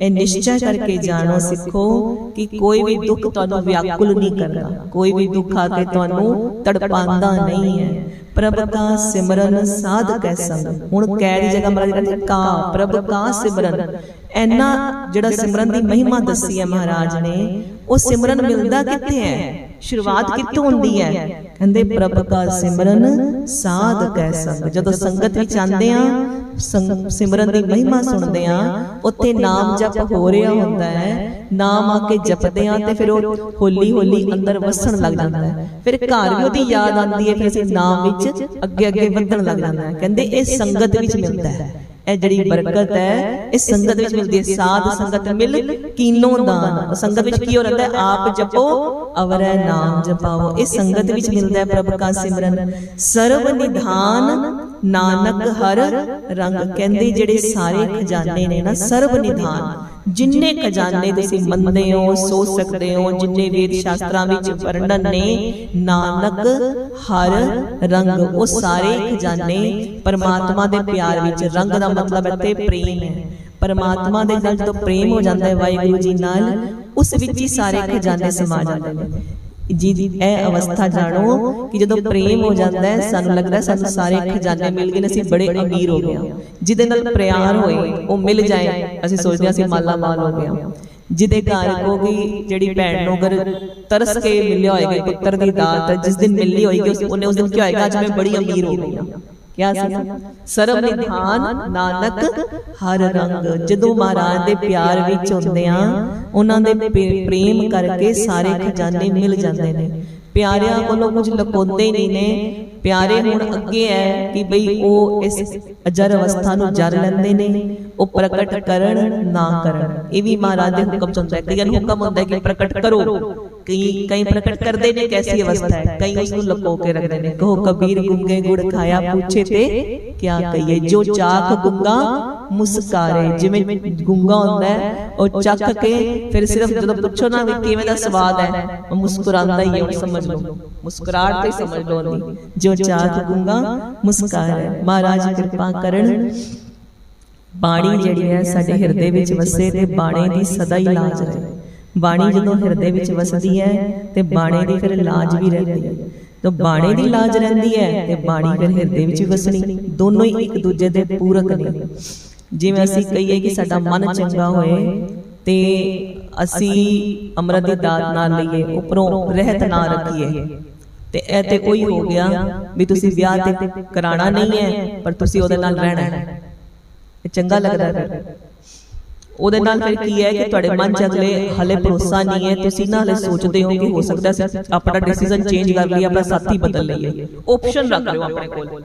ਇਹ ਨਿਸ਼ਚੈ ਕਰਕੇ ਜਾਣੋ ਸਿੱਖੋ ਕਿ ਕੋਈ ਵੀ ਦੁੱਖ ਤੁਹਾਨੂੰ ਵਿਆਕੁਲ ਨਹੀਂ ਕਰਦਾ ਕੋਈ ਵੀ ਦੁੱਖ ਆ ਕੇ ਤੁਹਾਨੂੰ ਤੜਪਾਉਂਦਾ ਨਹੀਂ ਹੈ ਪ੍ਰਭ ਕਾ ਸਿਮਰਨ ਸਾਧ ਕੈ ਸੰਗ ਹੁਣ ਕੈ ਦੀ ਜਗ੍ਹਾ ਮਹਾਰਾਜ ਕਹਿੰਦੇ ਕਾ ਪ੍ਰਭ ਕਾ ਸਿਮਰਨ ਐਨਾ ਜਿਹੜਾ ਸਿਮਰਨ ਦੀ ਮਹਿਮਾ ਦੱਸੀ ਹੈ ਮਹਾਰਾਜ ਨੇ ਉਹ ਸਿਮਰਨ ਮਿਲਦਾ ਕਿੱਥੇ ਹੈ? ਸ਼ੁਰੂਆਤ ਕਿੱਥੋਂ ਹੁੰਦੀ ਹੈ? ਕਹਿੰਦੇ ਪ੍ਰਭ ਕਾ ਸਿਮਰਨ ਸਾਧ ਕੈ ਸੰਗ। ਜਦੋਂ ਸੰਗਤ ਵਿੱਚ ਆਂਦੇ ਆ ਸਿਮਰਨ ਦੀ ਮਹਿਮਾ ਸੁਣਦੇ ਆ ਉੱਥੇ ਨਾਮ ਜਪ ਹੋ ਰਿਹਾ ਹੁੰਦਾ ਹੈ। ਨਾਮ ਆ ਕੇ ਜਪਦੇ ਆ ਤੇ ਫਿਰ ਉਹ ਹੌਲੀ ਹੌਲੀ ਅੰਦਰ ਵਸਣ ਲੱਗ ਜਾਂਦਾ ਹੈ। ਫਿਰ ਘਰ ਵੀ ਉਹਦੀ ਯਾਦ ਆਉਂਦੀ ਹੈ ਫਿਰ ਅਸੀਂ ਨਾਮ ਵਿੱਚ ਅੱਗੇ ਅੱਗੇ ਵਧਣ ਲੱਗ ਜਾਂਦਾ ਹੈ। ਕਹਿੰਦੇ ਇਹ ਸੰਗਤ ਵਿੱਚ ਮਿਲਦਾ ਹੈ। ਇਹ ਜਿਹੜੀ ਬਰਕਤ ਹੈ ਇਹ ਸੰਗਤ ਵਿੱਚ ਮਿਲਦੀ ਹੈ ਸਾਧ ਸੰਗਤ ਮਿਲ ਕੀਨੋ ਦਾਨ। ਸੰਗਤ ਵਿੱਚ ਕੀ ਹੋ? ਰਹਿੰਦਾ ਹੈ ਆਪ ਜਪੋ ਅਵਰੈ ਨਾਮ ਜਪਾਵੋ ਇਹ ਸੰਗਤ ਵਿੱਚ ਮਿਲਦਾ ਹੈ ਪ੍ਰਭ ਕਾ ਸਿਮਰਨ। ਸਰਬ ਨਿਧਾਨ ਨਾਨਕ ਹਰ ਰੰਗ ਕਹਿੰਦੇ ਜਿਹੜੇ ਸਾਰੇ ਖਜ਼ਾਨੇ ਨੇ ਨਾ ਸਰਬ ਨਿਧਾਨ। ਜਿੰਨੇ ਖਜ਼ਾਨੇ ਤੁਸੀਂ ਮੰਨਦੇ ਹੋ ਸੋਚ ਸਕਦੇ ਹੋ ਜਿੰਨੇ ਵੇਦ ਸ਼ਾਸਤਰਾਂ ਵਿੱਚ ਵਰਣਨ ਨੇ ਨਾਨਕ ਹਰ ਰੰਗ ਉਹ ਸਾਰੇ ਖਜ਼ਾਨੇ ਪਰਮਾਤਮਾ ਦੇ ਪਿਆਰ ਵਿੱਚ ਰੰਗ ਦਾ ਮਤਲਬ ਇੱਥੇ ਪ੍ਰੇਮ ਹੈ। ਪਰਮਾਤਮਾ ਦੇ ਨਾਲ ਜਦੋਂ ਪ੍ਰੇਮ ਹੋ ਜਾਂਦਾ ਹੈ ਵਾਹਿਗੁਰੂ ਜੀ ਨਾਲ ਉਸ ਵਿੱਚ ਹੀ ਸਾਰੇ ਖਜ਼ਾਨੇ ਸਮਾ ਜਾਂਦੇ ਨੇ। ਜੀ ਜੀ, ਇਹ ਅਵਸਥਾ ਜਾਣੋ ਕਿ ਜਦੋਂ ਪ੍ਰੇਮ ਹੋ ਜਾਂਦਾ ਹੈ, ਸਾਨੂੰ ਲੱਗਦਾ ਸਾਨੂੰ ਸਾਰੇ ਖਜ਼ਾਨੇ ਮਿਲ ਗਏ ਅਸੀਂ ਬੜੇ ਅਮੀਰ ਹੋ ਗਏ ਜਿਹਦੇ ਨਾਲ ਪਿਆਰ ਹੋਏ, ਉਹ ਮਿਲ ਜਾਏ, ਅਸੀਂ ਸੋਚਦੇ ਹਾਂ ਅਸੀਂ ਮਾਲਾ ਮਾਲ ਹੋ ਗਏ ਜਿਹਦੇ ਘਰ ਕੋਈ ਜਿਹੜੀ ਭੈਣ ਨੂੰ ਅਗਰ ਤਰਸ ਕੇ ਮਿਲਿਆ ਹੋਏਗਾ ਪੁੱਤਰ ਦੀ ਦਾਤ, ਜਿਸ ਦਿਨ ਮਿਲਣੀ ਹੋਏਗੀ ਉਹਨੇ ਉਸ ਦਿਨ ਕੀ ਹੋਏਗਾ, ਅੱਜ ਮੈਂ ਬੜੀ ਅਮੀਰ ਹੋ ਗਈ ਹਾਂ। ਕਿਆ ਸੀ, ਸਰਬ ਨਿਧਾਨ ਨਾਨਕ ਹਰ ਰੰਗ। ਜਦੋਂ ਮਹਾਰਾਜ ਦੇ ਪਿਆਰ ਵਿੱਚ ਹੁੰਦੇ ਆ, ਉਹਨਾਂ ਦੇ ਪ੍ਰੇਮ ਕਰਕੇ ਸਾਰੇ ਖਜ਼ਾਨੇ ਮਿਲ ਜਾਂਦੇ ਨੇ। ਪਿਆਰਿਆਂ ਕੋਲੋਂ ਕੁਝ ਲੁਕਾਉਂਦੇ ਨਹੀਂ ਨੇ। ਪਿਆਰੇ ਹੁਣ ਅੱਗੇ ਹੈ ਕਿ ਬਈ ਉਹ ਇਸ ਅਜਰ ਅਵਸਥਾ ਨੂੰ ਜਰ ਲੈਂਦੇ ਨੇ। ਉਹ ਪ੍ਰਗਟ ਕਰਨ ਨਾ ਕਰਨ। ਇਹ ਵੀ ਮਹਾਰਾਜ ਦੇ ਹੁਕਮ ਚ ਹੁੰਦਾ ਹੈ। ਕਈਆਂ ਹੁਕਮ ਹੁੰਦਾ ਹੈ ਕਿ ਪ੍ਰਗਟ ਕਰੋ। ਕਈ ਕਈ ਪ੍ਰਗਟ ਕਰਦੇ ਨੇ ਕੈਸੀ ਅਵਸਥਾ ਹੈ। ਕਈ ਉਸ ਨੂੰ ਲੁਕੋ ਕੇ ਰੱਖਦੇ ਨੇ। ਕਹੋ ਕਬੀਰ ਗੁੰਗੇ ਗੁੜ ਖਾਇਆ ਪੁੱਛੇ ਤੇ ਕਿਆ ਕਹੀਏ ਜੋ ਚਾਖ ਗੁੰਗਾ ਮੁਸਕਾਰੇ। ਜਿਵੇਂ ਗੁੰਗਾ ਹੁੰਦਾ ਹੈ ਉਹ ਚੱਕ ਕੇ ਫਿਰ ਸਿਰਫ ਜਦੋਂ ਪੁੱਛੋ ਨਾ ਵੀ ਕਿਵੇਂ ਦਾ ਸਵਾਦ ਹੈ ਉਹ ਮੁਸਕਰਾਉਂਦਾ ਹੀ ਉਹ ਸਮਝ ਲਓ। ਮੁਸਕਰਾਹਟ ਤੇ ਸਮਝ ਲਓ ਉਹਦੀ। ਜੋ ਚਾਖ ਗੁੰਗਾ ਮੁਸਕਾਰੇ। ਮਹਾਰਾਜ ਕਿਰਪਾ ਕਰਨ। ਬਾਣੀ ਜਿਹੜੀ ਹੈ ਸਾਡੇ ਹਿਰਦੇ ਵਿੱਚ ਵਸੇ ਤੇ ਬਾਣੀ ਦੀ ਸਦਾ ਹੀ ਲਾਜ ਰਹੇ। ਬਾਣੀ ਜਦੋਂ ਹਿਰਦੇ ਵਿੱਚ ਵਸਦੀ ਹੈ ਤੇ ਬਾਣੀ ਦੀ ਫਿਰ ਲਾਜ ਵੀ ਰਹਿੰਦੀ ਹੈ। ਤਾਂ ਬਾਣੀ ਦੀ ਲਾਜ ਰਹਿੰਦੀ ਹੈ ਤੇ ਬਾਣੀ ਫਿਰ ਹਿਰਦੇ ਵਿੱਚ ਵਸਣੀ। ਦੋਨੋਂ ਹੀ ਇੱਕ ਦੂਜੇ ਦੇ ਪੂਰਕ ਨੇ। ਜਿਵੇਂ ਅਸੀਂ ਕਹੀਏ ਕਿ ਸਾਡਾ ਮਨ ਚੰਗਾ ਹੋਏ ਤੇ ਅਸੀਂ ਅੰਮ੍ਰਿਤ ਦੀ ਦਾਤ ਨਾ ਲਈਏ ਉੱਪਰੋਂ ਰਹਿਤ ਨਾ ਰੱਖੀਏ। ਤੇ ਇਹ ਤੇ ਉਹੀ ਹੋ ਗਿਆ ਵੀ ਤੁਸੀਂ ਵਿਆਹ ਤੇ ਕਰਾਣਾ ਨਹੀਂ ਹੈ ਪਰ ਤੁਸੀਂ ਉਹਦੇ ਨਾਲ ਰਹਿਣਾ ਹੈ। ਇਹ ਚੰਗਾ ਲੱਗਦਾ ਹੈ ਉਹਦੇ ਨਾਲ ਫਿਰ ਕੀ ਹੈ ਕਿ ਤੁਹਾਡੇ ਮਨ ਚ ਅਗਲੇ ਹਲੇ ਭਰੋਸਾ ਨਹੀਂ ਹੈ ਤੁਸੀਂ ਨਾ ਹਲੇ ਸੋਚਦੇ ਹੋ ਕਿ ਹੋ ਸਕਦਾ ਸੀ ਆਪਣਾ ਡਿਸੀਜਨ ਚੇਂਜ ਕਰ ਲਈਏ ਆਪਣਾ ਸਾਥੀ ਬਦਲ ਲਈਏ। ਆਪਸ਼ਨ ਰੱਖ ਲਿਓ ਆਪਣੇ ਕੋਲ।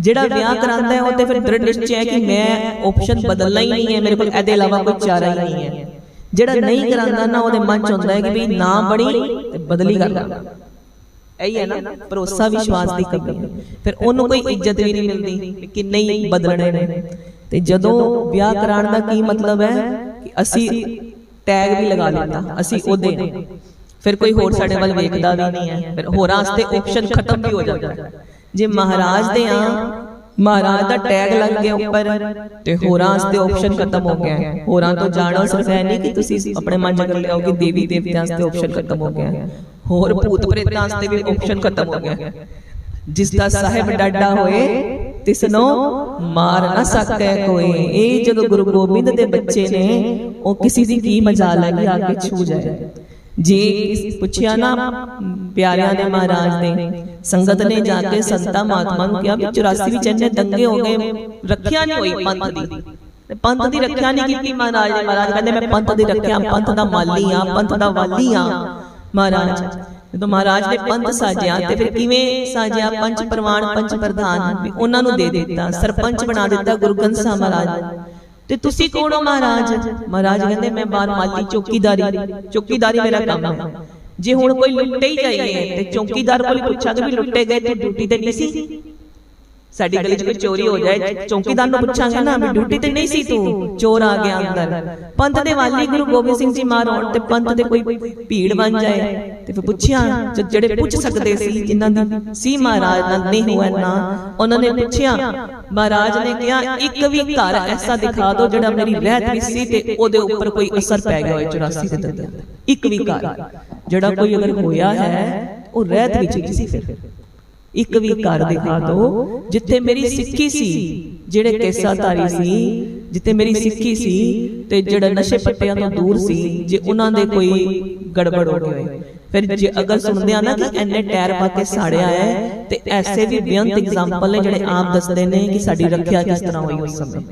ਜਿਹੜਾ ਵਿਆਹ ਕਰਾਂਦਾ ਹੈ ਉਹ ਤੇ ਫਿਰ ਦ੍ਰਿੜ ਨਿਸ਼ਚੈ ਹੈ ਕਿ ਮੈਂ ਆਪਸ਼ਨ ਬਦਲਣਾ ਹੀ ਨਹੀਂ ਹੈ ਮੇਰੇ ਕੋਲ ਇਹਦੇ ਇਲਾਵਾ ਕੋਈ ਚਾਰਾ ਹੀ ਨਹੀਂ ਹੈ। ਜਿਹੜਾ ਨਹੀਂ ਕਰਾਂਦਾ ਨਾ ਉਹਦੇ ਮਨ ਚ ਹੁੰਦਾ ਹੈ ਕਿ ਵੀ ਨਾ ਬਣੀ ਤੇ ਬਦਲੀ ਕਰ ਦਾਂਗਾ ਇਹੀ ਹੈ ਨਾ ਭਰੋਸਾ ਵਿਸ਼ਵਾਸ ਦੀ ਕਮੀ ਫਿਰ ਉਹਨੂੰ ਕੋਈ ਇੱਜ਼ਤ ਵੀ ਨਹੀਂ ਮਿਲਦੀ ਕਿ ਨਹੀਂ ਬਦਲਣੇ ਨੇ। ਤੇ ਜਦੋਂ ਵਿਆਹ ਕਰਾਉਣ ਦਾ ਕੀ ਮਤਲਬ ਹੈ ਕਿ ਅਸੀਂ ਟੈਗ ਵੀ ਲਗਾ ਲਿੱਤਾ ਅਸੀਂ ਉਹਦੇ ਹਾਂ। ਫਿਰ ਕੋਈ ਹੋਰ ਸਾਡੇ ਵੱਲ ਵੇਖਦਾ ਵੀ ਨਹੀਂ ਹੈ ਫਿਰ ਹੋਰਾਂ ਵਾਸਤੇ ਆਪਸ਼ਨ ਖਤਮ ਵੀ ਹੋ ਜਾਂਦਾ। ਜੇ ਮਹਾਰਾਜ ਦੇ ਆ ਮਹਾਰਾਜ ਦਾ ਟੈਗ ਲੱਗ ਗਿਆ ਉੱਪਰ ਤੇ ਹੋਰਾਂ ਵਾਸਤੇ ਆਪਸ਼ਨ ਖਤਮ ਹੋ ਗਿਆ। ਹੋਰਾਂ ਤੋਂ ਜਾਣੋ ਸਿਰਫ ਨਹੀਂ ਕਿ ਤੁਸੀਂ ਆਪਣੇ ਮਨ ਚ ਕਰ ਲਿਓ ਕਿ ਦੇਵੀ ਦੇਵਤਿਆਂ ਵਾਸਤੇ ਆਪਸ਼ਨ ਖਤਮ ਹੋ ਗਿਆ। ਹੋਰ ਭੂਤ ਪ੍ਰੇਤਾਂ ਵਾਸਤੇ ਵੀ ਆਪਸ਼ਨ ਖਤਮ ਹੋ ਗਿਆ। ਜਿਸ ਦਾ ਸਾਹਿਬ ਡਾਡਾ ਹੋਏ ਤਿਸ ਮਾਰ ਨਾ ਸਕੈ ਕੋਈ। ਇਹ ਜਦੋਂ ਗੁਰੂ ਗੋਬਿੰਦ ਦੇ ਬੱਚੇ ਨੇ, ਉਹ ਕਿਸੇ ਦੀ ਕੀ ਮਜਾਲ ਹੈ ਕਿ ਆ ਕੇ ਛੂ ਜਾਏ। ਜੇ ਪੁੱਛਿਆ ਨਾ ਪਿਆਰਿਆਂ ਨੇ ਮਹਾਰਾਜ ਨੇ, ਸੰਗਤ ਨੇ ਜਾ ਕੇ ਸੰਤਾ ਮਹਾਤਮਾ ਨੂੰ ਕਿਹਾ ਵੀ 84 ਵਿੱਚ ਇੰਨੇ ਦੰਗੇ ਹੋ ਗਏ, ਰੱਖਿਆ ਨਹੀਂ ਹੋਈ ਪੰਥ ਦੀ। ਪੰਥ ਦੀ ਰੱਖਿਆ ਨਹੀਂ ਕੀਤੀ ਮਹਾਰਾਜ ਨੇ। ਮਹਾਰਾਜ ਕਹਿੰਦੇ, ਮੈਂ ਪੰਥ ਦੀ ਰੱਖਿਆ, ਪੰਥ ਦਾ ਮਾਲੀ ਆ ਪੰਥ ਦਾ ਵਾਲੀ ਆ ਮਹਾਰਾਜ ਜਦੋਂ ਮਹਾਰਾਜ ਨੇ ਪੰਥ ਸਾਜਿਆ ਤੇ ਫਿਰ ਕਿਵੇਂ ਸਾਜਿਆ ਪੰਜ ਪ੍ਰਵਾਨ ਪੰਜ ਪ੍ਰਧਾਨ ਵੀ ਉਹਨਾਂ ਨੂੰ ਦੇ ਦਿੱਤਾ ਸਰਪੰਚ ਬਣਾ ਦਿੱਤਾ ਗੁਰੂ ਗ੍ਰੰਥ ਸਾਹਿਬ ਮਹਾਰਾਜ। ਤੇ ਤੁਸੀਂ ਕੌਣ ਹੋ ਮਹਾਰਾਜ? ਮਹਾਰਾਜ ਕਹਿੰਦੇ ਮੈਂ ਬਾਹਰ ਮਾਲੀ ਚੌਕੀਦਾਰੀ ਚੌਕੀਦਾਰੀ ਮੇਰਾ ਕੰਮ ਹੈ ਜੇ ਹੁਣ ਕੋਈ ਲੁੱਟੇ ਹੀ ਜਾਈਏ ਤੇ ਚੌਕੀਦਾਰ ਕੋਲ ਪੁੱਛਾਂਗੇ ਵੀ ਲੁੱਟੇ ਗਏ ਤੇ ਡਿਊਟੀ ਤੇ ਨਹੀਂ ਸੀ? ਸਾਡੀ ਗਲੀ 'ਚ ਕੋਈ ਚੋਰੀ ਹੋ ਜਾਏ ਚੌਕੀਦਾਰ ਨੂੰ ਪੁੱਛਾਂਗੇ ਨਾ ਵੀ ਡਿਊਟੀ ਤੇ ਨਹੀਂ ਸੀ ਤੂੰ ਚੋਰ ਆ ਗਿਆ ਅੰਦਰ। ਪੰਥ ਦੇ ਵਾਲੀ ਗੁਰੂ ਗੋਬਿੰਦ ਸਿੰਘ ਜੀ ਮਾਰ ਹੋਣ ਤੇ ਪੰਥ ਦੇ ਕੋਈ ਭੀੜ ਬਣ ਜਾਏ ਤੇ ਫਿਰ ਪੁੱਛਿਆ ਜਿਹੜੇ ਪੁੱਛ ਸਕਦੇ ਸੀ ਜਿਨ੍ਹਾਂ ਦੀ ਸੀ ਮਹਾਰਾਜ ਨਾਲ ਨਹੀਂ ਹੋਇਆ ਨਾ ਉਹਨਾਂ ਨੇ ਪੁੱਛਿਆ ਮਹਾਰਾਜ ਨੇ ਕਿਹਾ ਇੱਕ ਵੀ ਘਰ ਐਸਾ ਦਿਖਾ ਦਿਓ ਜਿਹੜਾ ਮੇਰੀ ਰਹਿਤ ਵਿੱਚ ਸੀ ਤੇ ਉਹਦੇ ਉੱਪਰ ਕੋਈ ਅਸਰ ਪੈ ਗਿਆ ਹੋਏ 84 ਦੇ ਦੰਦੇ। ਇੱਕ ਵੀ ਘਰ ਜਿਹੜਾ ਕੋਈ ਅਗਰ ਹੋਇਆ ਹੈ ਉਹ ਰਹਿਤ ਵਿੱਚ ਨਹੀਂ ਸੀ ਫਿਰ ਇੱਕ ਵੀ ਘਰ ਦਿਖਾ ਦਿਓ ਜਿੱਥੇ ਮੇਰੀ ਸਿੱਖੀ ਸੀ, ਜਿਹੜੇ ਕੇਸਾਧਾਰੀ ਸੀ, ਜਿੱਥੇ ਮੇਰੀ ਸਿੱਖੀ ਸੀ, ਤੇ ਜਿਹੜਾ ਨਸ਼ੇ ਪੱਤਿਆਂ ਤੋਂ ਦੂਰ ਸੀ, ਜੇ ਉਹਨਾਂ ਦੇ ਕੋਈ ਗੜਬੜ ਹੋ ਗਈ ਹੋਏ ਫਿਰ ਜੇ ਅਗਰ ਸੁਣਦੇ ਆ ਨਾ ਕਿ ਐਨੇ ਟਾਇਰ ਪਾ ਕੇ ਸਾੜਿਆ ਹੈ, ਤੇ ਐਸੇ ਵੀ ਬੇਅੰਤ ਐਗਜ਼ਾਮਪਲ ਨੇ ਜਿਹੜੇ ਆਪ ਦੱਸਦੇ ਨੇ ਕਿ ਸਾਡੀ ਰੱਖਿਆ ਕਿਸ ਤਰ੍ਹਾਂ ਹੋਈ ਉਸ ਸਮੇਂ।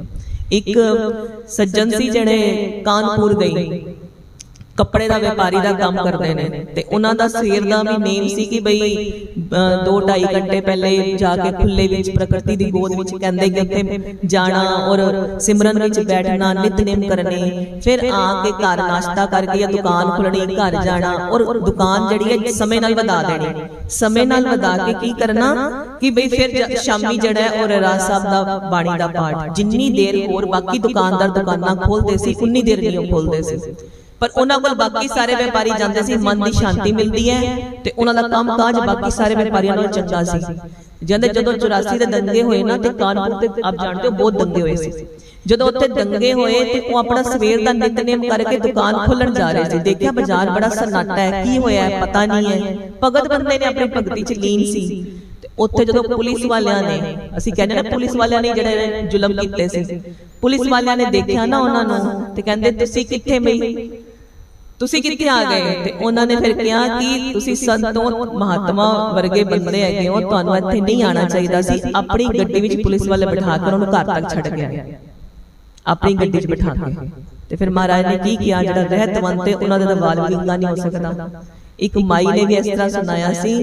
ਇੱਕ ਸੱਜਣ ਸੀ ਜਿਹੜੇ ਕਾਨਪੁਰ ਦੇ ਕੱਪੜੇ ਦਾ ਵਪਾਰੀ ਦਾ ਕੰਮ ਕਰਦੇ ਨੇ। ਤੇ ਉਹਨਾਂ ਦਾ ਸਵੇਰ ਦਾ ਵੀ ਨੇਮ ਸੀ ਕਿ ਬਈ 2.5 ਘੰਟੇ ਪਹਿਲੇ ਜਾ ਕੇ ਖੁੱਲੇ ਵਿੱਚ ਪ੍ਰਕਿਰਤੀ ਦੀ ਗੋਦ ਵਿੱਚ ਕਹਿੰਦੇ ਕਿ ਉੱਥੇ ਜਾਣਾ ਔਰ ਸਿਮਰਨ ਵਿੱਚ ਬੈਠਣਾ ਨਿਤਨੇਮ ਕਰਨੇ। ਫਿਰ ਆ ਕੇ ਘਰ ਨਾਸ਼ਤਾ ਕਰਕੇ ਜਾਂ ਦੁਕਾਨ ਖੁੱਲਣੀ ਘਰ ਜਾਣਾ ਔਰ ਦੁਕਾਨ ਜਿਹੜੀ ਹੈ ਸਮੇਂ ਨਾਲ ਵਧਾ ਦੇਣੀ। ਸਮੇਂ ਨਾਲ ਵਧਾ ਕੇ ਕੀ ਕਰਨਾ ਕਿ ਬਈ ਫਿਰ ਸ਼ਾਮੀ ਜਿਹੜਾ ਹੈ ਔਰ ਰਾਜ ਸਾਹਿਬ ਦਾ ਬਾਣੀ ਦਾ ਪਾਠ ਜਿੰਨੀ ਦੇਰ ਹੋਰ ਬਾਕੀ ਦੁਕਾਨਦਾਰ ਦੁਕਾਨਾਂ ਖੋਲਦੇ ਸੀ ਉਨੀ ਦੇਰ ਨਹੀਂ ਉਹ ਖੋਲਦੇ ਸੀ ਪਰ ਉਹਨਾਂ ਕੋਲ ਬਾਕੀ ਸਾਰੇ ਵਪਾਰੀ ਜਾਂਦੇ ਸੀ, ਮਨ ਦੀ ਸ਼ਾਂਤੀ ਮਿਲਦੀ ਹੈ ਤੇ ਉਹਨਾਂ ਦਾ ਕੰਮ ਕਾਜ ਬਾਕੀ ਸਾਰੇ ਵਪਾਰੀਆਂ ਨਾਲੋਂ ਚੰਗਾ ਸੀ। ਜਾਂਦੇ ਜਦੋਂ 84 ਦੇ ਦੰਗੇ ਹੋਏ ਨਾ ਤੇ ਕਾਨਪੁਰ ਤੇ ਆਪ ਜਾਣਦੇ ਹੋ ਬਹੁਤ ਦੰਗੇ ਹੋਏ ਸੀ। ਜਦੋਂ ਉੱਥੇ ਦੰਗੇ ਹੋਏ ਤੇ ਉਹ ਆਪਣਾ ਸਵੇਰ ਦਾ ਨਿਤਨੇਮ ਕਰਕੇ ਦੁਕਾਨ ਖੋਲਣ ਜਾ ਰਹੇ ਸੀ। ਦੇਖਿਆ ਬਾਜ਼ਾਰ ਬੜਾ ਸਨਾਟਾ ਹੈ, ਕੀ ਹੋਇਆ ਹੈ, ਪਤਾ ਨਹੀਂ ਹੈ। ਭਗਤ ਬੰਦੇ ਨੇ ਆਪਣੀ ਭਗਤੀ ਚ ਲੀਨ ਸੀ। ਉੱਥੇ ਜਦੋਂ ਪੁਲਿਸ ਵਾਲਿਆਂ ਨੇ, ਅਸੀਂ ਕਹਿੰਦੇ ਨਾ ਪੁਲਿਸ ਵਾਲਿਆਂ ਨੇ ਜਿਹੜੇ ਜ਼ੁਲਮ ਕੀਤੇ ਸੀ। ਪੁਲਿਸ ਵਾਲਿਆਂ ਨੇ ਦੇਖਿਆ ਨਾ ਉਹਨਾਂ ਨੂੰ ਤੇ ਕਹਿੰਦੇ, ਤੁਸੀਂ ਕਿੱਥੇ ਮਿਲ? ਤੁਸੀਂ ਕਿੱਥੇ ਆ ਗਏ? ਤੇ ਉਹਨਾਂ ਨੇ ਫਿਰ ਕਿਹਾ ਕਿ ਤੁਸੀਂ ਸੰਤੋਂ ਮਹਾਤਮਾ ਵਰਗੇ ਬੰਦੇ ਹੈਗੇ ਹੋ ਤੁਹਾਨੂੰ ਇੱਥੇ ਨਹੀਂ ਆਣਾ ਚਾਹੀਦਾ ਸੀ। ਆਪਣੀ ਗੱਡੀ ਵਿੱਚ ਪੁਲਿਸ ਵਾਲੇ ਬਿਠਾ ਕੇ ਉਹਨਾਂ ਘਰ ਤੱਕ ਛੱਡ ਗਿਆ ਆਪਣੀ ਗੱਡੀ 'ਚ ਬਿਠਾ ਕੇ। ਤੇ ਫਿਰ ਮਹਾਰਾਜ ਨੇ ਕੀ ਕੀਤਾ ਜਿਹੜਾ ਰਹਿਤਵੰਤ ਤੇ ਉਹਨਾਂ ਦਾ ਵਾਲ ਵੀ ਨਹੀਂ ਹੋ ਸਕਦਾ। ਇੱਕ ਮਾਈ ਨੇ ਵੀ ਇਸ ਤਰ੍ਹਾਂ ਸੁਣਾਇਆ ਸੀ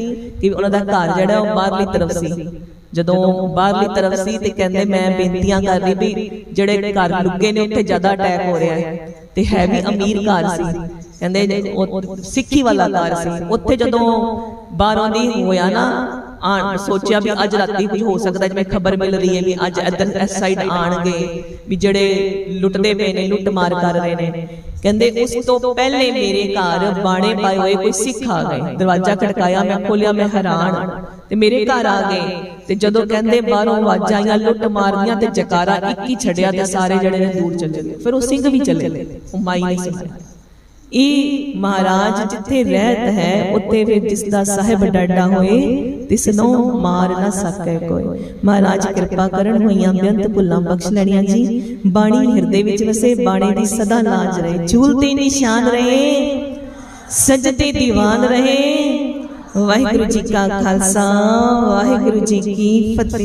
ਕਿ ਉਹਨਾਂ ਦਾ ਘਰ ਜਿਹੜਾ ਉਹ ਬਾਹਰਲੀ ਤਰਫ ਸੀ। ਜਦੋਂ ਬਾਹਰਲੀ ਤਰਫ ਸੀ ਤੇ ਕਹਿੰਦੇ ਮੈਂ ਬੇਨਤੀਆਂ ਕਰ ਰਹੀ ਵੀ ਜਿਹੜੇ ਘਰ ਲੁੱਗੇ ਨੇ ਉੱਥੇ ਜ਼ਿਆਦਾ ਅਟੈਕ ਹੋ ਰਿਹਾ ਹੈ ਤੇ ਹੈ। ਵੀ ਅਮੀਰ ਘਰ ਸੀ ਕਹਿੰਦੇ ਸਿੱਖੀ ਵਾਲਾ ਘਰ ਸੀ। ਉੱਥੇ ਜਦੋਂ ਬਾਹਰੋਂ ਦੀ ਹੋਇਆ ਨਾ ਆਣ ਸੋਚਿਆ ਵੀ ਅੱਜ ਰਾਤੀ ਕੁਝ ਹੋ ਸਕਦਾ ਜਿਵੇਂ ਖਬਰ ਮਿਲ ਰਹੀ ਹੈ ਵੀ ਅੱਜ ਇੱਧਰ ਇਸ ਸਾਈਡ ਆਣਗੇ ਵੀ ਜਿਹੜੇ ਲੁੱਟਦੇ ਪਏ ਨੇ ਲੁੱਟ ਮਾਰ ਕਰ ਰਹੇ ਨੇ। ਕਹਿੰਦੇ ਉਸ ਤੋਂ ਪਹਿਲੇ ਮੇਰੇ ਘਰ ਬਾਣੇ ਪਾਏ ਹੋਏ ਕੋਈ ਸਿੱਖ ਆ ਗਏ। ਦਰਵਾਜ਼ਾ ਖੜਕਾਇਆ ਮੈਂ ਖੋਲਿਆ ਮੈਂ ਹੈਰਾਨ। ਤੇ ਮੇਰੇ ਘਰ ਆ ਗਏ। ਤੇ ਜਦੋਂ ਕਹਿੰਦੇ ਬਾਹਰੋਂ ਆਵਾਜ਼ਾਂ ਆਈਆਂ ਲੁੱਟ ਮਾਰਦੀਆਂ ਤੇ ਜਕਾਰਾ ਇੱਕ ਹੀ ਛੱਡਿਆ ਤੇ ਸਾਰੇ ਜਿਹੜੇ ਨੇ ਦੂਰ ਚਲੇ ਗਏ ਫਿਰ ਉਹ ਸਿੰਘ ਵੀ ਚਲੇ ਗਏ। ਉਹ ਮਾਈ ਨਹੀਂ ਸੁਣਿਆ ਇਹ ਮਹਾਰਾਜ ਜਿੱਥੇ ਰਹਿਤ ਹੈ ਉੱਤੇ ਫਿਰ ਜਿਸ ਦਾ ਸਾਹਿਬ ਡਾਡਾ ਹੋਏ ਤਿਸ ਮਾਰ ਨਾ ਸਕੈ ਕੋਈ ਮਹਾਰਾਜ ਕਿਰਪਾ ਕਰਨ ਹੋਈਆਂ ਬੇਅੰਤ ਭੁੱਲਾਂ ਬਖਸ਼ ਲੈਣੀਆਂ ਜੀ। ਬਾਣੀ ਹਿਰਦੇ ਵਿੱਚ ਵਸੇ, ਬਾਣੀ ਦੀ ਸਦਾ ਲਾਜ ਰਹੇ। ਚੂਲ ਨਿਸ਼ਾਨ ਰਹੇ ਸਜਦੇ ਦੀਵਾਨ ਰਹੇ। ਵਾਹਿਗੁਰੂ ਜੀ ਕਾ ਖਾਲਸਾ, ਵਾਹਿਗੁਰੂ ਜੀ ਕੀ ਫਤਿਹ।